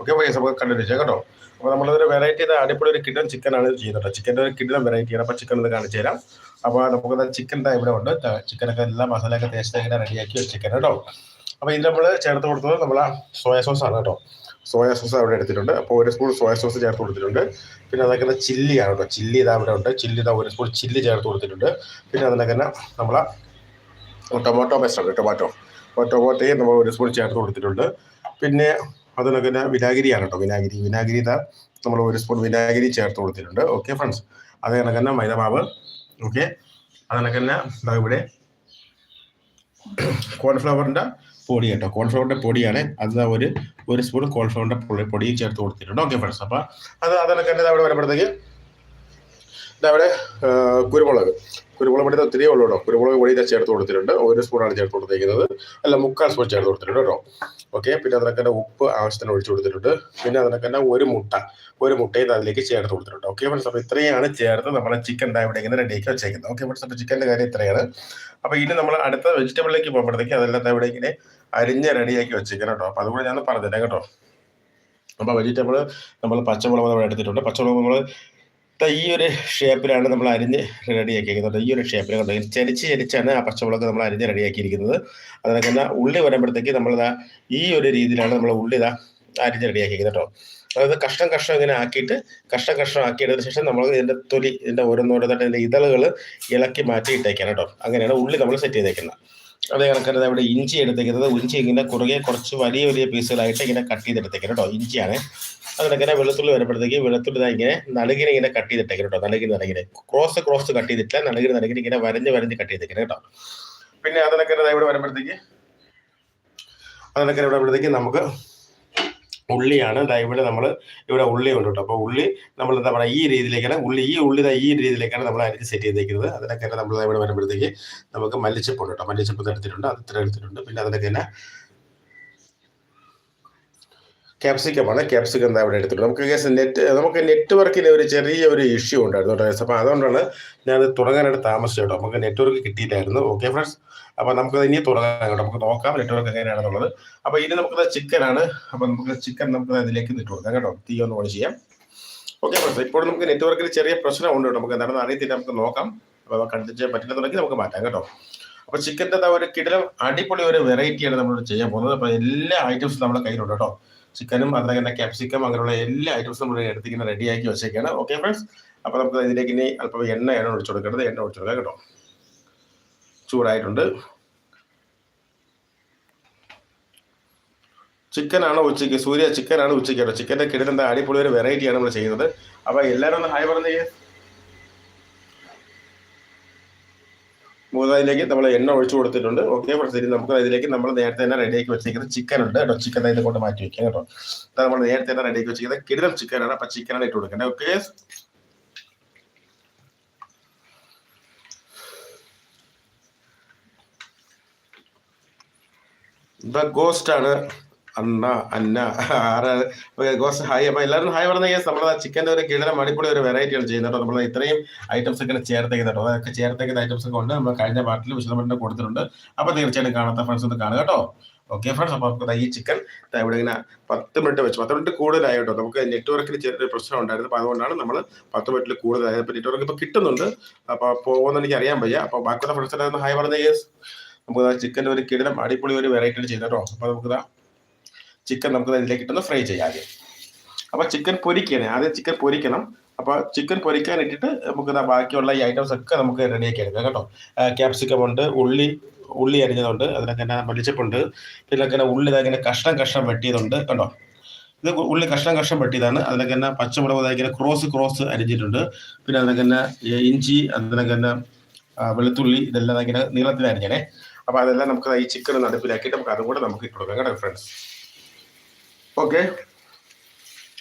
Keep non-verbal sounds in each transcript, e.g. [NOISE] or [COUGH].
Okay vice നമുക്ക് continue ചെയ്യാം കേട്ടോ. അപ്പോൾ നമ്മളൊരു വെറൈറ്റി അടിപൊളി ഒരു കിഡൻ ചിക്കനാണ് ഇത് ചെയ്യുന്നത് ചിക്കന്റെ ഒരു കിഡൻ വെറൈറ്റിയാണ് അപ്പോൾ ചിക്കൻ ഒന്ന് കാണിച്ചു തരാം. അപ്പോൾ നമുക്ക് ചിക്കൻ ഇവിടെ ഉണ്ട് ചിക്കനൊക്കെ എല്ലാ മസാലയൊക്കെ തേച്ചിട്ട് ഇങ്ങനെ റെഡിയാക്കി ചിക്കൻ കേട്ടോ. അപ്പോൾ ഇത് നമ്മൾ ചേർത്ത് കൊടുത്തത് നമ്മൾ സോയാ സോസ് ആണ് കേട്ടോ. സോയാ സോസ് അവിടെ എടുത്തിട്ടുണ്ട്. അപ്പോൾ ഒരു സ്പൂൺ സോയാ സോസ് ചേർത്ത് കൊടുത്തിട്ടുണ്ട്. പിന്നെ അതൊക്കെ ചില്ലിയാണ് കേട്ടോ. ചില്ലി ഇതാ ഇവിടെ ഉണ്ട്. ചില്ലി ഇതാ ഒരു സ്പൂൺ ചില്ലി ചേർത്ത് കൊടുത്തിട്ടുണ്ട്. പിന്നെ അതിനൊക്കെ തന്നെ നമ്മളെ ടൊമാറ്റോ പേസ്റ്റ് ഉണ്ട് ടൊമാറ്റോ അപ്പോൾ ടൊമാറ്റോയും നമ്മൾ ഒരു സ്പൂൺ ചേർത്ത് കൊടുത്തിട്ടുണ്ട്. പിന്നെ അതിനൊക്കെ തന്നെ വിനാഗിരിയാണ് കേട്ടോ വിനാഗിരി വിനാഗിരി ഇതാ നമ്മൾ ഒരു സ്പൂൺ വിനാഗിരി ചേർത്ത് കൊടുത്തിട്ടുണ്ട്. ഓക്കെ ഫ്രണ്ട്സ് അത് കണക്ക് തന്നെ മൈദമാവ്. ഓക്കെ അത് കണക്ക് തന്നെ ഇതാ ഇവിടെ കോൺഫ്ലവറിന്റെ പൊടി കേട്ടോ. കോൺഫ്ലവറിന്റെ പൊടിയാണ്. അത് ഒരു ഒരു സ്പൂൺ കോൺഫ്ലവറിന്റെ പൊടി ചേർത്ത് കൊടുത്തിട്ടുണ്ട്. ഓക്കെ ഫ്രണ്ട്സ് അപ്പോൾ അത് അതിനൊക്കെ അവിടെ വരുമ്പോഴത്തേക്ക് ഇതവിടെ കുരുമുളക്. കുരുമുളക് പൊടി ഒത്തിരി ഉള്ളൂ കേട്ടോ. കുരുമുളക് പൊടി ചേർത്ത് കൊടുത്തിട്ടുണ്ട്. ഒരു സ്പൂണാണ് ചേർത്ത് കൊടുത്തിരിക്കുന്നത് അല്ല മുക്കാൽ സ്പൂൺ ചേർത്ത് കൊടുത്തിട്ടുണ്ട് കേട്ടോ. ഓക്കെ പിന്നെ അതിനൊക്കെ തന്നെ ഉപ്പ് ആവശ്യത്തിന് ഒഴിച്ചു കൊടുത്തിട്ടുണ്ട്. പിന്നെ അതിനൊക്കെ തന്നെ ഒരു മുട്ട ഒരു മുട്ടയും അതിലേക്ക് ചേർത്ത് കൊടുത്തിട്ടുണ്ട്. ഓക്കെ ഫ്രണ്ട്സ് അപ്പോൾ ഇത്രയാണ് ചേർത്ത് നമ്മളെ ചിക്കൻ ഇവിടെ ഇങ്ങനെ റെഡിയാക്കി വെച്ചേക്കുന്നത്. ഓക്കെ ഫ്രണ്ട്സ് അപ്പോൾ ചിക്കന്റെ കാര്യം ഇത്രയാണ്. അപ്പോൾ ഇനി നമ്മൾ അടുത്ത വെജിറ്റബിളിലേക്ക് പോകുമ്പോഴത്തേക്ക് അതെല്ലാം ഇവിടെ ഇങ്ങനെ അരിഞ്ഞ് റെഡിയാക്കി വെച്ചേക്കണം കേട്ടോ. അപ്പോൾ അതുകൂടെ ഞാൻ പറഞ്ഞുതരാം കേട്ടോ. അപ്പോൾ വെജിറ്റബിൾ നമ്മൾ പച്ചമുളക് നമ്മൾ എടുത്തിട്ടുണ്ട്. പച്ചമുളക് നമ്മൾ ഈ ഒരു ഷേപ്പിലാണ് നമ്മൾ അരിഞ്ഞ് റെഡിയാക്കിയിരിക്കുന്നത് ഈ ഒരു ഷേപ്പിൽ കണ്ടോ ചരിച്ച് ചരിച്ചാണ് ആ പച്ചമുളക് നമ്മൾ അരിഞ്ഞ് റെഡിയാക്കിയിരിക്കുന്നത്. അതിനൊക്കെ തന്നെ ഉള്ളി വരുമ്പോഴത്തേക്ക് നമ്മളിതാ ഈ ഒരു രീതിയിലാണ് നമ്മൾ ഉള്ളി ഇതാ അരിഞ്ഞ് റെഡിയാക്കിയിരിക്കുന്നത് കേട്ടോ അതായത് കഷ്ണം കഷ്ണം ഇങ്ങനെ ആക്കിയിട്ട് കഷ്ണം കഷ്ണം ആക്കിയെടുത്ത ശേഷം നമ്മൾ ഇതിന്റെ തൊലി ഇതിന്റെ ഓരോന്നോരോന്നായിട്ട് ഇതിന്റെ ഇതളുകൾ ഇളക്കി മാറ്റി ഇട്ടേക്കാണ് കേട്ടോ അങ്ങനെയാണ് ഉള്ളി നമ്മൾ സെറ്റ് ചെയ്തേക്കുന്നത്. അതേ കണക്കാണ് ഇവിടെ ഇഞ്ചി എടുത്തേക്കുന്നത്. ഇഞ്ചി ഇങ്ങനെ കുറുകെ കുറച്ച് വലിയ വലിയ പീസുകളായിട്ട് ഇങ്ങനെ കട്ട് ചെയ്തെടുത്തേക്കണം കേട്ടോ ഇഞ്ചിയാണ്. അതിനങ്ങനെ വെളുത്തുള്ളി വരുമ്പോഴത്തേക്ക് വെളുത്തുള്ളി ഇങ്ങനെ നടുകിനെ ഇങ്ങനെ കട്ട് ചെയ്തിട്ടേക്കണം കേട്ടോ നടുകിന് നടുകിനെ ക്രോസ് ക്രോസ് കട്ട് ചെയ്തിട്ടില്ല. നടുകിന് നടുകിന് ഇങ്ങനെ വരഞ്ഞ് വരഞ്ഞ് കട്ട് ചെയ്തേക്കണം കേട്ടോ പിന്നെ അതിനൊക്കെ ഇവിടെ വരുമ്പോഴത്തേക്ക് അതിനൊക്കെ ഇവിടെ വരുമ്പോഴത്തേക്ക് നമുക്ക് ഉള്ളിയാണ്. ദാ ഇവിടെ നമ്മൾ ഇവിടെ ഉള്ളി ഉണ്ട് കേട്ടോ അപ്പോൾ ഉള്ളി നമ്മൾ എന്താ പറയുക ഈ രീതിയിലേക്കാണ് ഉള്ളി ഈ ഉള്ളി ദാ ഈ രീതിയിലേക്കാണ് നമ്മൾ അരിഞ്ഞ് സെറ്റ് ചെയ്തേക്കുന്നത്. അതിനൊക്കെ നമ്മൾ ഇവിടെ വരുമ്പോഴത്തേക്ക് നമുക്ക് മല്ലിച്ചപ്പ് ഉണ്ട് കേട്ടോ മല്ലിച്ചപ്പ് എടുത്തിട്ടുണ്ട് അത് ഇത്ര എടുത്തിട്ടുണ്ട്. പിന്നെ അതിനൊക്കെ തന്നെ ക്യാപ്സിക്കമാണ് ക്യാപ്സിക്കം എന്താ ഇവിടെ എടുത്തിട്ടുണ്ട്. നമുക്ക് കേസ് നെറ്റ് നമുക്ക് നെറ്റ്വർക്കിന് ഒരു ചെറിയ ഒരു ഇഷ്യൂ ഉണ്ടായിരുന്നു കേട്ടോ അപ്പോൾ അതുകൊണ്ടാണ് ഞാൻ തുടങ്ങാനായിട്ട് താമസിച്ചു കേട്ടോ. നമുക്ക് നെറ്റ്വർക്ക് കിട്ടിയിട്ടായിരുന്നു ഓക്കെ ഫ്രണ്ട്സ് അപ്പോൾ നമുക്ക് ഇനി തുടങ്ങാം കേട്ടോ. നമുക്ക് നോക്കാം നെറ്റ്വർക്ക് എങ്ങനെയാണെന്നുള്ളത്. അപ്പോൾ ഇനി നമുക്കത് ചിക്കനാണ് അപ്പോൾ നമുക്ക് ചിക്കൻ നമുക്ക് അതിലേക്ക് ഇട്ട് കൊടുക്കാം കേട്ടോ. തീ ഒന്ന് ഓൺ ചെയ്യാം. ഓക്കെ ഫ്രണ്ട്സ് ഇപ്പോൾ നമുക്ക് നെറ്റ്വർക്കിൽ ചെറിയ പ്രശ്നമുണ്ട് കേട്ടോ. നമുക്ക് എന്താണെന്ന് അറിയത്തില്ല. നമുക്ക് നോക്കാം. അപ്പോൾ കണ്ടിച്ച് പറ്റില്ലെന്നുണ്ടെങ്കിൽ നമുക്ക് മാറ്റാം കേട്ടോ. അപ്പോൾ ചിക്കന്റെ ഒരു കിടലം അടിപൊളി ഒരു വെറൈറ്റിയാണ് നമ്മൾ ചെയ്യാൻ പോകുന്നത്. അപ്പോൾ എല്ലാ ഐറ്റംസും നമ്മുടെ കയ്യിലുണ്ട് കേട്ടോ. ചിക്കനും അതിനെ തന്നെ ക്യാപ്സിക്കം അങ്ങനെയുള്ള എല്ലാ ഐറ്റംസും നമ്മൾ എടുത്തിങ്ങനെ റെഡിയാക്കി വെച്ചേക്കാണ്. ഓക്കെ ഫ്രണ്ട്സ് അപ്പോൾ നമുക്ക് ഇതിലേക്ക് ഇനി അല്പം എണ്ണയാണ് ഒഴിച്ചു കൊടുക്കേണ്ടത്. എണ്ണ ഒഴിച്ചു കൊടുക്കാം കേട്ടോ. ചൂടായിട്ടുണ്ട്. ചിക്കനാണ് ഉച്ചയ്ക്ക് സൂര്യ ചിക്കനാണ് ഉച്ചയ്ക്ക് കേട്ടോ. ചിക്കന്റെ കിടലിന്റെ അടിപൊളി ഒരു വെറൈറ്റിയാണ് നമ്മൾ ചെയ്യുന്നത്. അപ്പോൾ എല്ലാവരും ഒന്ന് ഹായ് പറഞ്ഞേ മൂന്നാതിലേക്ക് നമ്മൾ എണ്ണ ഒഴിച്ചു കൊടുത്തിട്ടുണ്ട്. ഓക്കെ ശരി നമുക്ക് അതിലേക്ക് നമ്മൾ നേരത്തെ തന്നെ റെഡിയാക്കി വെച്ചിരിക്കുന്നത് ചിക്കൻ ഉണ്ട് കേട്ടോ. ചിക്കൻ അതിനെ കൊണ്ട് മാറ്റി വെക്കാം കേട്ടോ. നമ്മൾ നേരത്തെ തന്നെ റെഡിയാക്കി വെച്ചിരിക്കുന്നത് കിടിലം അപ്പം ചിക്കനാണ് ഇട്ട് കൊടുക്കേണ്ടത്. ഓക്കെ ഗോസ്റ്റ് ആണ്. അന്ന അന്ന ആറ് ഹായ്. അപ്പൊ എല്ലാവരും ഹായ് പറഞ്ഞ കേസ്. നമ്മളെ ചിക്കന്റെ ഒരു കിടലം അടിപൊളി ഒരു വെറൈറ്റിയാണ് ചെയ്യുന്നത് കേട്ടോ. നമ്മൾ ഇത്രയും ഐറ്റംസ് ഒക്കെ ചേർത്തേക്കുന്നത് കേട്ടോ. അതൊക്കെ ചേർത്തേക്കുന്ന ഐറ്റംസ് ഒക്കെ ഉണ്ട്. നമ്മൾ കഴിഞ്ഞ പാർട്ടിൽ വിശദമായിട്ട് കൊടുത്തിട്ടുണ്ട്. അപ്പൊ തീർച്ചയായിട്ടും കാണാത്ത ഫ്രണ്ട്സ് ഒന്ന് കാണുക കേട്ടോ. ഓക്കെ ഫ്രണ്ട്സ് അപ്പോൾ ഈ ചിക്കൻ ഇവിടെ ഇങ്ങനെ പത്ത് മിനിറ്റ് വെച്ച് പത്ത് മിനിറ്റ് കൂടുതലായി കേട്ടോ. നമുക്ക് നെറ്റ്വർക്കിൽ ചെറിയൊരു പ്രശ്നം ഉണ്ടായിരുന്നു. അപ്പോൾ അതുകൊണ്ടാണ് നമ്മൾ പത്ത് മിനിറ്റിൽ കൂടുതലായത്. അപ്പോൾ നെറ്റ്വർക്ക് ഇപ്പോൾ കിട്ടുന്നുണ്ട്. അപ്പോൾ പോകുമെന്ന് എനിക്ക് അറിയാൻ വയ്യ. അപ്പോൾ ബാക്കിയുള്ള ഫ്രണ്ട്സിനെ ഹായ് പറഞ്ഞ നമുക്ക് ചിക്കന്റെ ഒരു കിടലം അടിപൊളി ഒരു വെറൈറ്റി ചെയ്തോ അപ്പൊ അപ്പോൾ നമുക്ക് ചിക്കൻ നമുക്ക് ഇതിലേക്ക് ഇട്ടൊന്ന് ഫ്രൈ ചെയ്യാം ആദ്യം. അപ്പോൾ ചിക്കൻ പൊരിക്കണേ. ആദ്യം ചിക്കൻ പൊരിക്കണം. അപ്പോൾ ചിക്കൻ പൊരിക്കാൻ ഇട്ടിട്ട് നമുക്ക് ബാക്കിയുള്ള ഈ ഐറ്റംസ് ഒക്കെ നമുക്ക് റെഡിയാക്കി എടുക്കാം കേട്ടോ. ക്യാപ്സിക്കം ഉണ്ട് ഉള്ളി ഉള്ളി അരിഞ്ഞതുണ്ട് അതിനൊക്കെ തന്നെ പിന്നെ അങ്ങനെ ഉള്ളി ഇങ്ങനെ കഷ്ണം കഷ്ണം വെട്ടിയതുണ്ട് കണ്ടോ? ഇത് ഉള്ളി കഷ്ണം കഷ്ണം വെട്ടിയതാണ്. അതിനൊക്കെ തന്നെ പച്ചമുളക് ഇങ്ങനെ ക്രോസ് ക്രോസ് അരിഞ്ഞിട്ടുണ്ട്. പിന്നെ അതിനൊക്കെ തന്നെ ഇഞ്ചി അതിനൊക്കെ തന്നെ വെളുത്തുള്ളി ഇതെല്ലാം ഇങ്ങനെ നീളത്തിൽ അരിഞ്ഞണേ അപ്പോൾ അതെല്ലാം നമുക്ക് ഈ ചിക്കൻ നടുപ്പിലാക്കിയിട്ട് നമുക്ക് അതും കൂടെ നമുക്ക് ഇട്ട് കൊടുക്കാം കേട്ടോ ഫ്രണ്ട്സ് ഓക്കെ.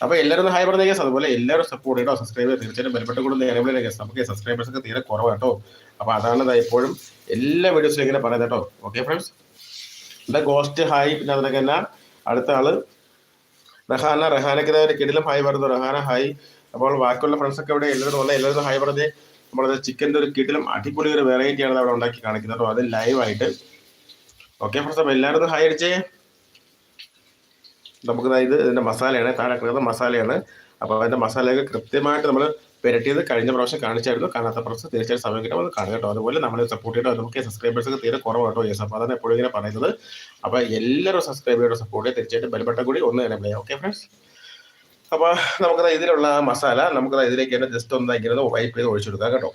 അപ്പൊ എല്ലാവരും ഹൈ പറഞ്ഞ കേസ് അതുപോലെ എല്ലാവരും സപ്പോർട്ട് ചെയ്യട്ടോ സബ്സ്ക്രൈബ് ചെയ്ത് തീർച്ചയായിട്ടും എനേബിൾ കേസ് നമുക്ക് സബ്സ്ക്രൈബേഴ്സ് ഒക്കെ തീരെ കുറവാണ് കേട്ടോ അപ്പൊ അതാണ് എപ്പോഴും എല്ലാ വീഡിയോസിലും ഇങ്ങനെ പറയുന്നത് കേട്ടോ ഓക്കെ ഫ്രണ്ട്സ് എന്താ ഗോസ്റ്റ് ഹായ്. പിന്നെ അതിനൊക്കെ തന്നെ അടുത്ത ആൾ റഹാന. റഹാനക്ക് ഒരു കിടിലും ഹായ് പറഞ്ഞു. റഹാന ഹായ്. അപ്പോൾ ബാക്കിയുള്ള ഫ്രണ്ട്സ് ഒക്കെ ഇവിടെ എല്ലാവരും വന്ന എല്ലാവരും ഹായ് പറഞ്ഞ് നമ്മളത് ചിക്കന്റെ ഒരു കിടിലും അടിപൊളി ഒരു വെറൈറ്റിയാണ് അവിടെ ഉണ്ടാക്കി കാണിക്കുന്നത് കേട്ടോ അത് ലൈവായിട്ട് ഓക്കെ ഫ്രണ്ട്സ് അപ്പോൾ എല്ലാവരും ഹായ് അടിച്ചേ. നമുക്ക് ഇത് ഇതിന്റെ മസാലയാണ് താഴെ കിടക്കുന്ന മസാലയാണ്. അപ്പോൾ അതിന്റെ മസാലയൊക്കെ കൃത്യമായിട്ട് നമ്മൾ പുരട്ടിയത് കഴിഞ്ഞ പ്രാവശ്യം കാണിച്ചായിരുന്നു. കാണാത്ത പ്രാവശ്യം തീർച്ചയായും സമയം കിട്ടും. അത് കാണുക കേട്ടോ. അതുപോലെ നമ്മൾ സപ്പോർട്ട് ചെയ്തോ നമുക്ക് സബ്സ്ക്രൈബേഴ്സ് ഒക്കെ തീരെ കുറവാട്ടോ യെസ് അപ്പോൾ അതാണ് എപ്പോഴും ഇങ്ങനെ പറയുന്നത്. അപ്പോൾ എല്ലാവരും സബ്സ്ക്രൈബേഴ്സ് സപ്പോർട്ട് ചെയ്ത് തീർച്ചയായിട്ടും ബലപ്പെട്ട കൂടി ഒന്ന് തന്നെ ഓക്കെ ഫ്രണ്ട്സ് അപ്പോൾ നമുക്ക് ഇതിലുള്ള മസാല നമുക്ക് ഇതിലേക്ക് തന്നെ ജസ്റ്റ് ഒന്ന് ഇങ്ങനെ വൈപ്പ് ചെയ്ത് ഒഴിച്ചു കൊടുക്കാം കേട്ടോ.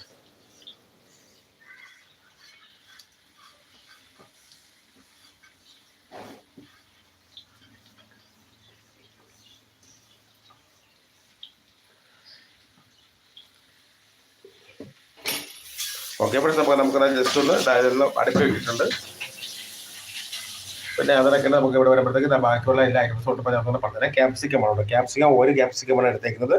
ഓക്കെ അപ്പോൾ നമുക്ക് നമുക്ക് ജസ്റ്റ് ഒന്ന് ഇതായിരുന്നു അടുപ്പ് വെച്ചിട്ടുണ്ട്. പിന്നെ അതിനൊക്കെ നമുക്ക് ഇവിടെ വരുമ്പോഴത്തേക്ക് ബാക്കിയുള്ള എല്ലാ ഐറ്റംസ് തൊട്ട് പറഞ്ഞാൽ പറഞ്ഞുതരാം. ക്യാപ്സിക്കം ആണ് ക്യാപ്സിക്കം ഒരു ക്യാപ്സിക്കമാണ് എടുത്തേക്കുന്നത്.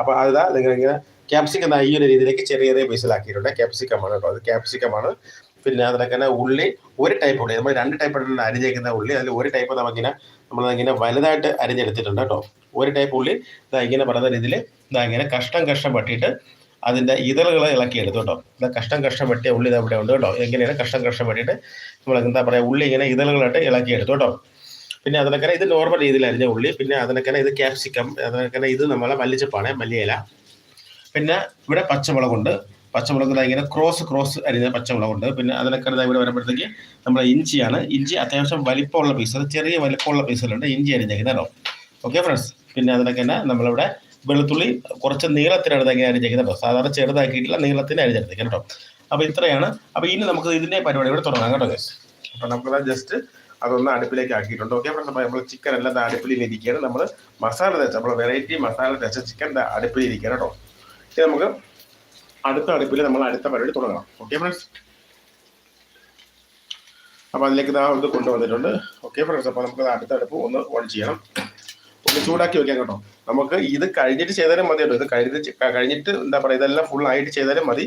അപ്പോൾ അതാ നിങ്ങൾ ഇങ്ങനെ ക്യാപ്സിക്കം ഈ ഒരു രീതിയിലേക്ക് ചെറിയ ചെറിയ പീസിലാക്കിയിട്ടുണ്ട് ക്യാപ്സിക്കം ആണ് കേട്ടോ. അത് ക്യാപ്സിക്കം ആണ്. പിന്നെ അതിനൊക്കെ തന്നെ ഉള്ളി ഒരു ടൈപ്പ് ഉള്ളി. നമ്മൾ രണ്ട് ടൈപ്പ് അരിഞ്ഞേക്കുന്ന ഉള്ളി. അതിൽ ഒരു ടൈപ്പ് നമുക്കിങ്ങനെ നമ്മളിങ്ങനെ വലുതായിട്ട് അരിഞ്ഞെടുത്തിട്ടുണ്ട് കേട്ടോ. ഒരു ടൈപ്പ് ഉള്ളി ഇതാ ഇങ്ങനെ പറയുന്ന രീതിയിൽ ഇതാ ഇങ്ങനെ കഷ്ടം കഷ്ടം പറ്റിയിട്ട് അതിന്റെ ഇതളുകൾ ഇളക്കിയെടുത്തു കേട്ടോ. ഇത് കഷ്ടം കഷ്ടം വെട്ടിയ ഉള്ളി ഇവിടെ ഉണ്ട് കേട്ടോ. എങ്ങനെയാണ് കഷ്ടം കഷ്ടം വെട്ടിയിട്ട് നമ്മൾ എന്താ പറയുക ഉള്ളി ഇങ്ങനെ ഇതളുകളായിട്ട് ഇളക്കിയെടുത്തു കേട്ടോ. പിന്നെ അതിനൊക്കെ ഇത് നോർമൽ രീതിയിൽ അരിഞ്ഞ ഉള്ളി പിന്നെ അതിനൊക്കെ ഇത് ക്യാപ്സിക്കം അതിനൊക്കെ ഇത് നമ്മളെ മല്ലിച്ചപ്പാണ് മല്ലിയില. പിന്നെ ഇവിടെ പച്ചമുളകുണ്ട്. പച്ചമുളക് ഇങ്ങനെ ക്രോസ് ക്രോസ് അരിഞ്ഞ പച്ചമുളകുണ്ട്. പിന്നെ അതിനൊക്കെ ഇവിടെ വരുമ്പോഴത്തേക്ക് നമ്മുടെ ഇഞ്ചിയാണ്. ഇഞ്ചി അത്യാവശ്യം വലിപ്പമുള്ള പീസ് ചെറിയ വലിപ്പമുള്ള പീസിലുണ്ട് ഇഞ്ചി അരിഞ്ഞേക്കുന്നത് ഓക്കെ ഫ്രണ്ട്സ് പിന്നെ അതിനൊക്കെ തന്നെ നമ്മളിവിടെ വെളുത്തുള്ളി കുറച്ച് നീളത്തിനാണ് തേങ്ങ അരിഞ്ഞേക്കുന്നത് കേട്ടോ സാധാരണ ചെറുതാക്കിയിട്ടില്ല നീളത്തിന് അരിഞ്ഞെടുത്തേക്കുന്നത് കേട്ടോ. അപ്പോൾ ഇത്രയാണ്. അപ്പോൾ ഇനി നമുക്ക് ഇതിന്റെ പരിപാടി ഇവിടെ തുടങ്ങാം കേട്ടോ ഗസ്റ്റ് അപ്പോൾ നമുക്ക് ജസ്റ്റ് അതൊന്ന് അടുപ്പിലേക്ക് ആക്കിയിട്ടുണ്ട്. ഓക്കെ ഫ്രണ്ട്സ് നമ്മൾ ചിക്കൻ എല്ലാം അടുപ്പിൽ ഇരിക്കുകയാണ്. നമ്മൾ മസാല തേച്ച നമ്മൾ വെറൈറ്റി മസാല തേച്ച ചിക്കൻ അടുപ്പിൽ ഇരിക്കുകയാണ് കേട്ടോ. ഇനി നമുക്ക് അടുത്ത അടുപ്പിൽ നമ്മൾ അടുത്ത പരിപാടി തുടങ്ങാം ഓക്കെ ഫ്രണ്ട്സ് അപ്പോൾ അതിലേക്ക് ഇതാ ഇത് കൊണ്ടുവന്നിട്ടുണ്ട്. ഓക്കെ ഫ്രണ്ട്സ് അപ്പോൾ നമുക്ക് അടുത്ത അടുപ്പ് ഒന്ന് ഓൺ ചെയ്യണം. ഒന്ന് ചൂടാക്കി വെക്കാം കേട്ടോ. നമുക്ക് ഇത് കഴിഞ്ഞിട്ട് ചെയ്താലും മതി കേട്ടോ. ഇത് കഴിഞ്ഞിട്ട് കഴിഞ്ഞിട്ട് എന്താ പറയുക ഇതെല്ലാം ഫുൾ ആയിട്ട് ചെയ്താലും മതി.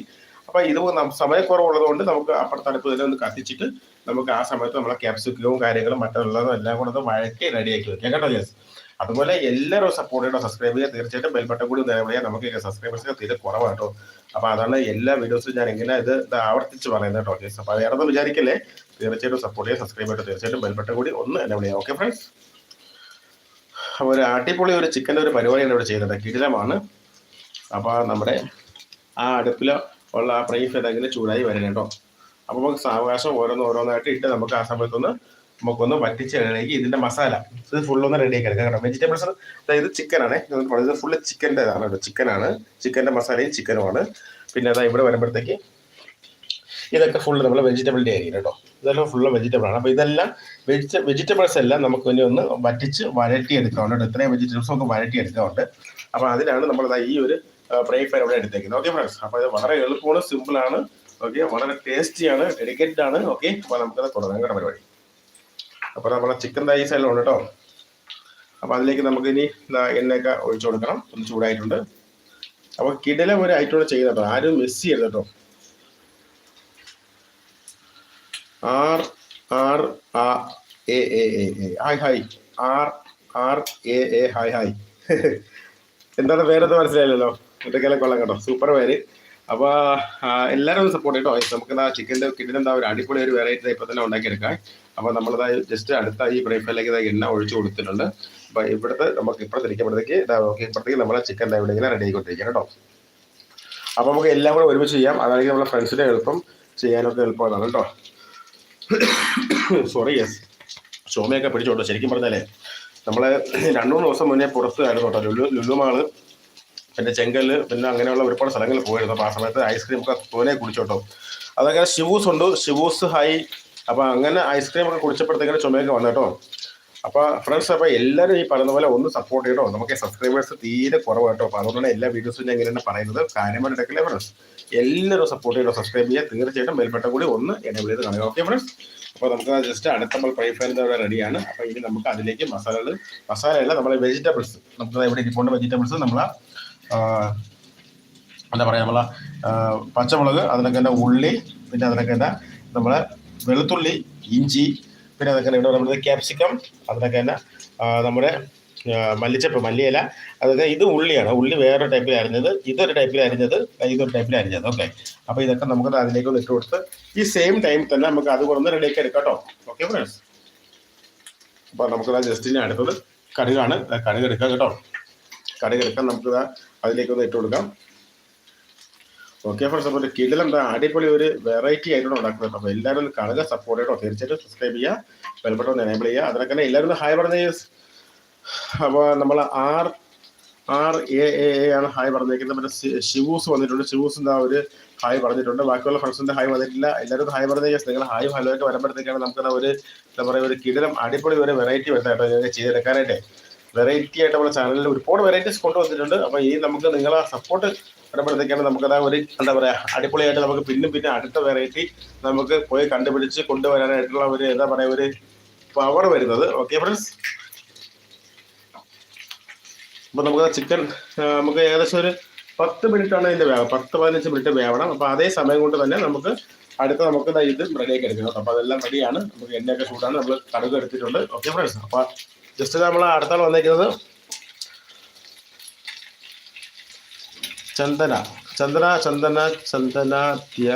അപ്പൊ ഇത് സമയക്കുറവുള്ളത് കൊണ്ട് നമുക്ക് അപ്പുറത്തെ അടുപ്പ് ഇതിനെ ഒന്ന് കത്തിച്ചിട്ട് നമുക്ക് ആ സമയത്ത് നമ്മളെ ക്യാപ്സിക്കവും കാര്യങ്ങളും മറ്റുള്ളതും എല്ലാം കൂടെ ഒന്ന് വഴറ്റി റെഡിയാക്കി വെക്കാം കേട്ടോ ജസ് അതുപോലെ എല്ലാവരും സപ്പോർട്ട് ചെയ്യണം സബ്സ്ക്രൈബ് ചെയ്യുക. തീർച്ചയായിട്ടും ബെൽബട്ടൺ കൂടി നിലവിളിയാൽ നമുക്ക് സബ്സ്ക്രൈബേഴ്സിന് തീരെ കുറവാട്ടോ അപ്പൊ അതാണ് എല്ലാ വീഡിയോസും ഞാൻ ഇങ്ങനെ ഇത് ആവർത്തിച്ച് പറയുന്നത് കേട്ടോ ജസ് അപ്പോൾ വേറെ വിചാരിക്കല്ലേ? തീർച്ചയായിട്ടും സപ്പോർട്ട് ചെയ്യുക സബ്സ്ക്രൈബ് ചെയ്തിട്ട് തീർച്ചയായിട്ടും ബെൽബട്ടൺ കൂടി ഒന്ന് നിലവിളിയാം ഓക്കെ ഫ്രണ്ട്സ് ഒരു അടിപൊളി ഒരു ചിക്കന്റെ ഒരു പരിപാടിയാണ് ഇവിടെ ചെയ്യുന്നത്. കിടിലമാണ്. അപ്പോൾ നമ്മുടെ ആ അടുപ്പിൽ ഉള്ള ആ പ്രൈഫ് ഏതെങ്കിലും ചൂടായി വരണം കേട്ടോ. അപ്പോൾ നമുക്ക് സാവകാശം ഓരോന്ന് ഓരോന്നായിട്ട് ഇട്ട് നമുക്ക് ആ സമയത്തൊന്ന് നമുക്കൊന്ന് വറ്റിച്ച് ഇതിന്റെ മസാല ഇത് ഫുള്ളൊന്ന് റെഡി ആക്കി എടുക്കാം കേട്ടോ. വെജിറ്റബിൾസ് അതായത് ചിക്കനാണ് ഇത് ഫുള്ള് ചിക്കന്റെതാണ് കേട്ടോ. ചിക്കനാണ് ചിക്കന്റെ മസാലയും ചിക്കനുമാണ് പിന്നെ അതാ ഇവിടെ വരുമ്പോഴത്തേക്ക് ഇതൊക്കെ ഫുൾ നമ്മൾ വെജിറ്റബിളിന്റെ ആയിരിക്കും കേട്ടോ. ഇതെല്ലാം ഫുള്ള് വെജിറ്റബിൾ ആണ്. അപ്പോൾ ഇതെല്ലാം വെജിറ്റ വെജിറ്റബിൾസ് എല്ലാം നമുക്ക് ഇനി ഒന്ന് വറ്റിച്ച് വരട്ടി എടുക്കാറുണ്ട് ഇത്രയും വെജിറ്റബിൾസ് നമുക്ക് വരട്ടി എടുക്കാറുണ്ട് അപ്പോൾ അതിനാണ് നമ്മൾ ഈ ഒരു ഫ്രൈ ഫയർ ഇവിടെ എടുത്തേക്കുന്നത്. ഓക്കെ ഫ്രണ്ട്സ് അപ്പോൾ ഇത് വളരെ എളുപ്പമാണ് സിമ്പിളാണ് ഓക്കെ വളരെ ടേസ്റ്റിയാണ് ഡെഡിക്കേറ്റഡ് ആണ്. ഓക്കെ അപ്പോൾ നമുക്കത് തുടങ്ങാം കേട്ടോ പരിപാടി. അപ്പോൾ നമ്മളെ ചിക്കൻ റൈസ് എല്ലാം ഉണ്ട് കേട്ടോ. അപ്പോൾ അതിലേക്ക് നമുക്ക് ഇനി എണ്ണയൊക്കെ ഒഴിച്ചു കൊടുക്കണം. ഒന്ന് ചൂടായിട്ടുണ്ട്. അപ്പോൾ കിടലം ഒരു ഐറ്റം ചെയ്യുന്നത് കേട്ടോ. ആരും മിസ് ചെയ്യരുത് കേട്ടോ. R R A A A A hi hi R R A A hi hi എന്താണ് പേരൊന്നും മനസ്സിലായില്ലല്ലോ? ഇതൊക്കെയല്ലേ കൊള്ളാം കേട്ടോ. സൂപ്പർ പേര്. അപ്പോൾ എല്ലാവരും സപ്പോർട്ട് ചെയ്തോ നമുക്ക് എന്താ ചിക്കന്റെ കിട്ടിന് എന്താ ഒരു അടിപൊളി ഒരു വെറൈറ്റി ഇപ്പം തന്നെ ഉണ്ടാക്കിയെടുക്കാം അപ്പോൾ നമ്മളിതാ ജസ്റ്റ് അടുത്ത ഈ ബ്രേക്ക്ഫാസ്റ്റിലേക്ക് ഇതാ എണ്ണ ഒഴിച്ചു കൊടുത്തിട്ടുണ്ട്. അപ്പോൾ ഇവിടുത്തെ നമുക്ക് ഇപ്പുറത്ത് ഇരിക്കുമ്പോഴത്തേക്ക് ഇതാ ഓക്കെ ഇപ്പുറത്തേക്ക് നമ്മളെ ചിക്കൻ ഇവിടെ ഇങ്ങനെ റെഡി ആയിക്കൊണ്ടിരിക്കുക കേട്ടോ അപ്പോൾ നമുക്ക് എല്ലാം കൂടെ ഒരുമിച്ച് ചെയ്യാം. അതായത് നമ്മളെ ഫ്രണ്ട്സിനെ എളുപ്പം ചെയ്യാനൊക്കെ എളുപ്പമാണ് കേട്ടോ [COUGHS] സോറി യെസ് ചുമയൊക്കെ പിടിച്ചോട്ടോ. ശരിക്കും പറഞ്ഞാലേ നമ്മളെ രണ്ടു മൂന്ന് ദിവസം മുന്നേ പുറത്ത് ആയിരുന്നു കേട്ടോ. ലുലു ലുലുമാൾ പിന്നെ ചെങ്കൽ പിന്നെ അങ്ങനെയുള്ള ഒരുപാട് സ്ഥലങ്ങളിൽ പോയിരുന്നു. അപ്പോൾ ആ സമയത്ത് ഐസ്ക്രീം ഒക്കെ തോനെ കുടിച്ചോട്ടോ. അതൊക്കെ ഷിവൂസ് ഉണ്ട്. ഷിവൂസ് ഹൈ. അപ്പോൾ അങ്ങനെ ഐസ്ക്രീം ഒക്കെ കുടിച്ചപ്പോഴത്തേക്കാണ് ചുമയൊക്കെ വന്നു കേട്ടോ. അപ്പോൾ ഫ്രണ്ട്സ് അപ്പോൾ എല്ലാവരും ഈ പറയുന്ന പോലെ ഒന്ന് സപ്പോർട്ട് ചെയ്യണോ. നമുക്ക് സബ്സ്ക്രൈബേഴ്സ് തീരെ കുറവാട്ടോ. അപ്പോൾ അതുകൊണ്ടാണ് എല്ലാ വീഡിയോസും ഞാൻ ഇങ്ങനെ പറയുന്നത്. കാര്യമായിട്ട് എടുക്കല്ലേ ഫ്രണ്ട്സ് എല്ലാവരും സപ്പോർട്ട് ചെയ്യട്ടോ സബ്സ്ക്രൈബ് ചെയ്യുക. തീർച്ചയായിട്ടും മേൽപ്പെട്ട കൂടി ഒന്ന് എനേബിൾ ചെയ്ത് കാണുക. ഓക്കെ ഫ്രണ്ട്സ് അപ്പോൾ നമുക്ക് ജസ്റ്റ് അടുത്ത നമ്മൾ ഫ്രൈ ഫയർ റെഡിയാണ് അപ്പോൾ ഇനി നമുക്ക് അതിലേക്ക് മസാലകൾ മസാലയല്ല നമ്മളെ വെജിറ്റബിൾസ് നമുക്ക് ഇവിടെ ഇരിപ്പുണ്ട് വെജിറ്റബിൾസ് നമ്മളെ എന്താ പറയുക നമ്മളെ പച്ചമുളക് അതിനൊക്കെ ഉള്ളി പിന്നെ അതിനൊക്കെ നമ്മളെ വെളുത്തുള്ളി ഇഞ്ചി പിന്നെ അതൊക്കെ ഇവിടെ നമ്മുടെ ക്യാപ്സിക്കം അതൊക്കെ തന്നെ നമ്മുടെ മല്ലിച്ചപ്പ് മല്ലിയില അതൊക്കെ ഇത് ഉള്ളിയാണ്. ഉള്ളി വേറൊരു ടൈപ്പിൽ അരിഞ്ഞത് ഇതൊരു ടൈപ്പിൽ അരിഞ്ഞത് ഇതൊരു ടൈപ്പിൽ അരിഞ്ഞത്. ഓക്കെ അപ്പോൾ ഇതൊക്കെ നമുക്ക് അതിലേക്ക് ഒന്ന് ഇട്ട് കൊടുത്ത് ഈ സെയിം ടൈം തന്നെ നമുക്ക് അത് കൊണ്ടൊന്ന് റെഡിയാക്കി എടുക്കാം കേട്ടോ. ഓക്കെ ഫ്രണ്ട്സ് അപ്പോൾ നമുക്ക് ജസ്റ്റ് ഇനി അടുത്തത് കടുകാണ്. കടുക് എടുക്കാം കേട്ടോ. കടുക് എടുക്കാം. നമുക്ക് അതിലേക്ക് ഒന്ന് ഇട്ട് കൊടുക്കാം. ഓക്കെ ഫ്രണ്ട്സ് അപ്പോൾ കിടിലം എന്താ അടിപൊളി ഒരു വെറൈറ്റി ആയിട്ടാണ് ഉണ്ടാക്കുന്നത്. അപ്പോൾ എല്ലാവരും ഒന്ന് കാണുക സപ്പോർട്ട് ചെയ്യട്ടോ തീർച്ചയായിട്ടും സബ്സ്ക്രൈബ് ചെയ്യുക ബെൽബട്ടൺ ഒന്ന് എനേബിൾ ചെയ്യുക. അതിനൊക്കെ തന്നെ എല്ലാവരും ഹായ് പറഞ്ഞ. അപ്പോൾ നമ്മൾ ആർ ആർ എ എ ആണ് ഹായ് പറഞ്ഞേക്കുന്നത്. പിന്നെ ഷിവൂസ് വന്നിട്ടുണ്ട്. ഷിവൂസ് എന്താ ഒരു ഹായ് പറഞ്ഞിട്ടുണ്ട്. ബാക്കിയുള്ള ഫ്രണ്ട്സിന്റെ ഹായ് വന്നിട്ടില്ല. എല്ലാവരും ഹായ് പറഞ്ഞേക്കാം നിങ്ങൾ ഹായ് ഹലോ ഒക്കെ വരുമ്പോഴത്തേക്കാണ് നമുക്ക് ഒരു എന്താ പറയുക ഒരു കിടിലം അടിപൊളി ഒരു വെറൈറ്റി വരുന്നത് കേട്ടോ. ചെയ്തെടുക്കാനായിട്ട്. വെറൈറ്റി ആയിട്ട് നമ്മുടെ ചാനലിൽ ഒരുപാട് വെറൈറ്റീസ് കൊണ്ടുവന്നിട്ടുണ്ട്. അപ്പോൾ ഈ നമുക്ക് നിങ്ങളെ സപ്പോർട്ട് വരുമ്പോഴത്തേക്കാണ് നമുക്കത് ഒരു എന്താ പറയുക അടിപൊളിയായിട്ട് നമുക്ക് പിന്നും പിന്നെ അടുത്ത വെറൈറ്റി നമുക്ക് പോയി കണ്ടുപിടിച്ച് കൊണ്ടുവരാനായിട്ടുള്ള ഒരു എന്താ പറയുക ഒരു പവർ വരുന്നത്. ഓക്കെ ഫ്രണ്ട്സ് അപ്പോൾ നമുക്ക് ചിക്കൻ നമുക്ക് ഏകദേശം ഒരു പത്ത് മിനിറ്റ് ആണ് ഇതിന്റെ വേവ് പത്ത് പതിനഞ്ച് മിനിറ്റ് വേവണം അപ്പോൾ അതേ സമയം കൊണ്ട് തന്നെ നമുക്ക് അടുത്ത നമുക്ക് ഇത് റെഡിയാക്കി എടുക്കണം. അപ്പോൾ അതെല്ലാം റെഡിയാണ് നമുക്ക് എണ്ണയൊക്കെ ചൂടാണ് നമ്മൾ കടുക് എടുത്തിട്ടുണ്ട്. ഓക്കെ ഫ്രണ്ട്സ് അപ്പോൾ ജസ്റ്റ് നമ്മൾ അടുത്താൾ വന്നേക്കുന്നത് ചന്ദന ചന്ദന ചന്ദന ചന്ദനാദ്യ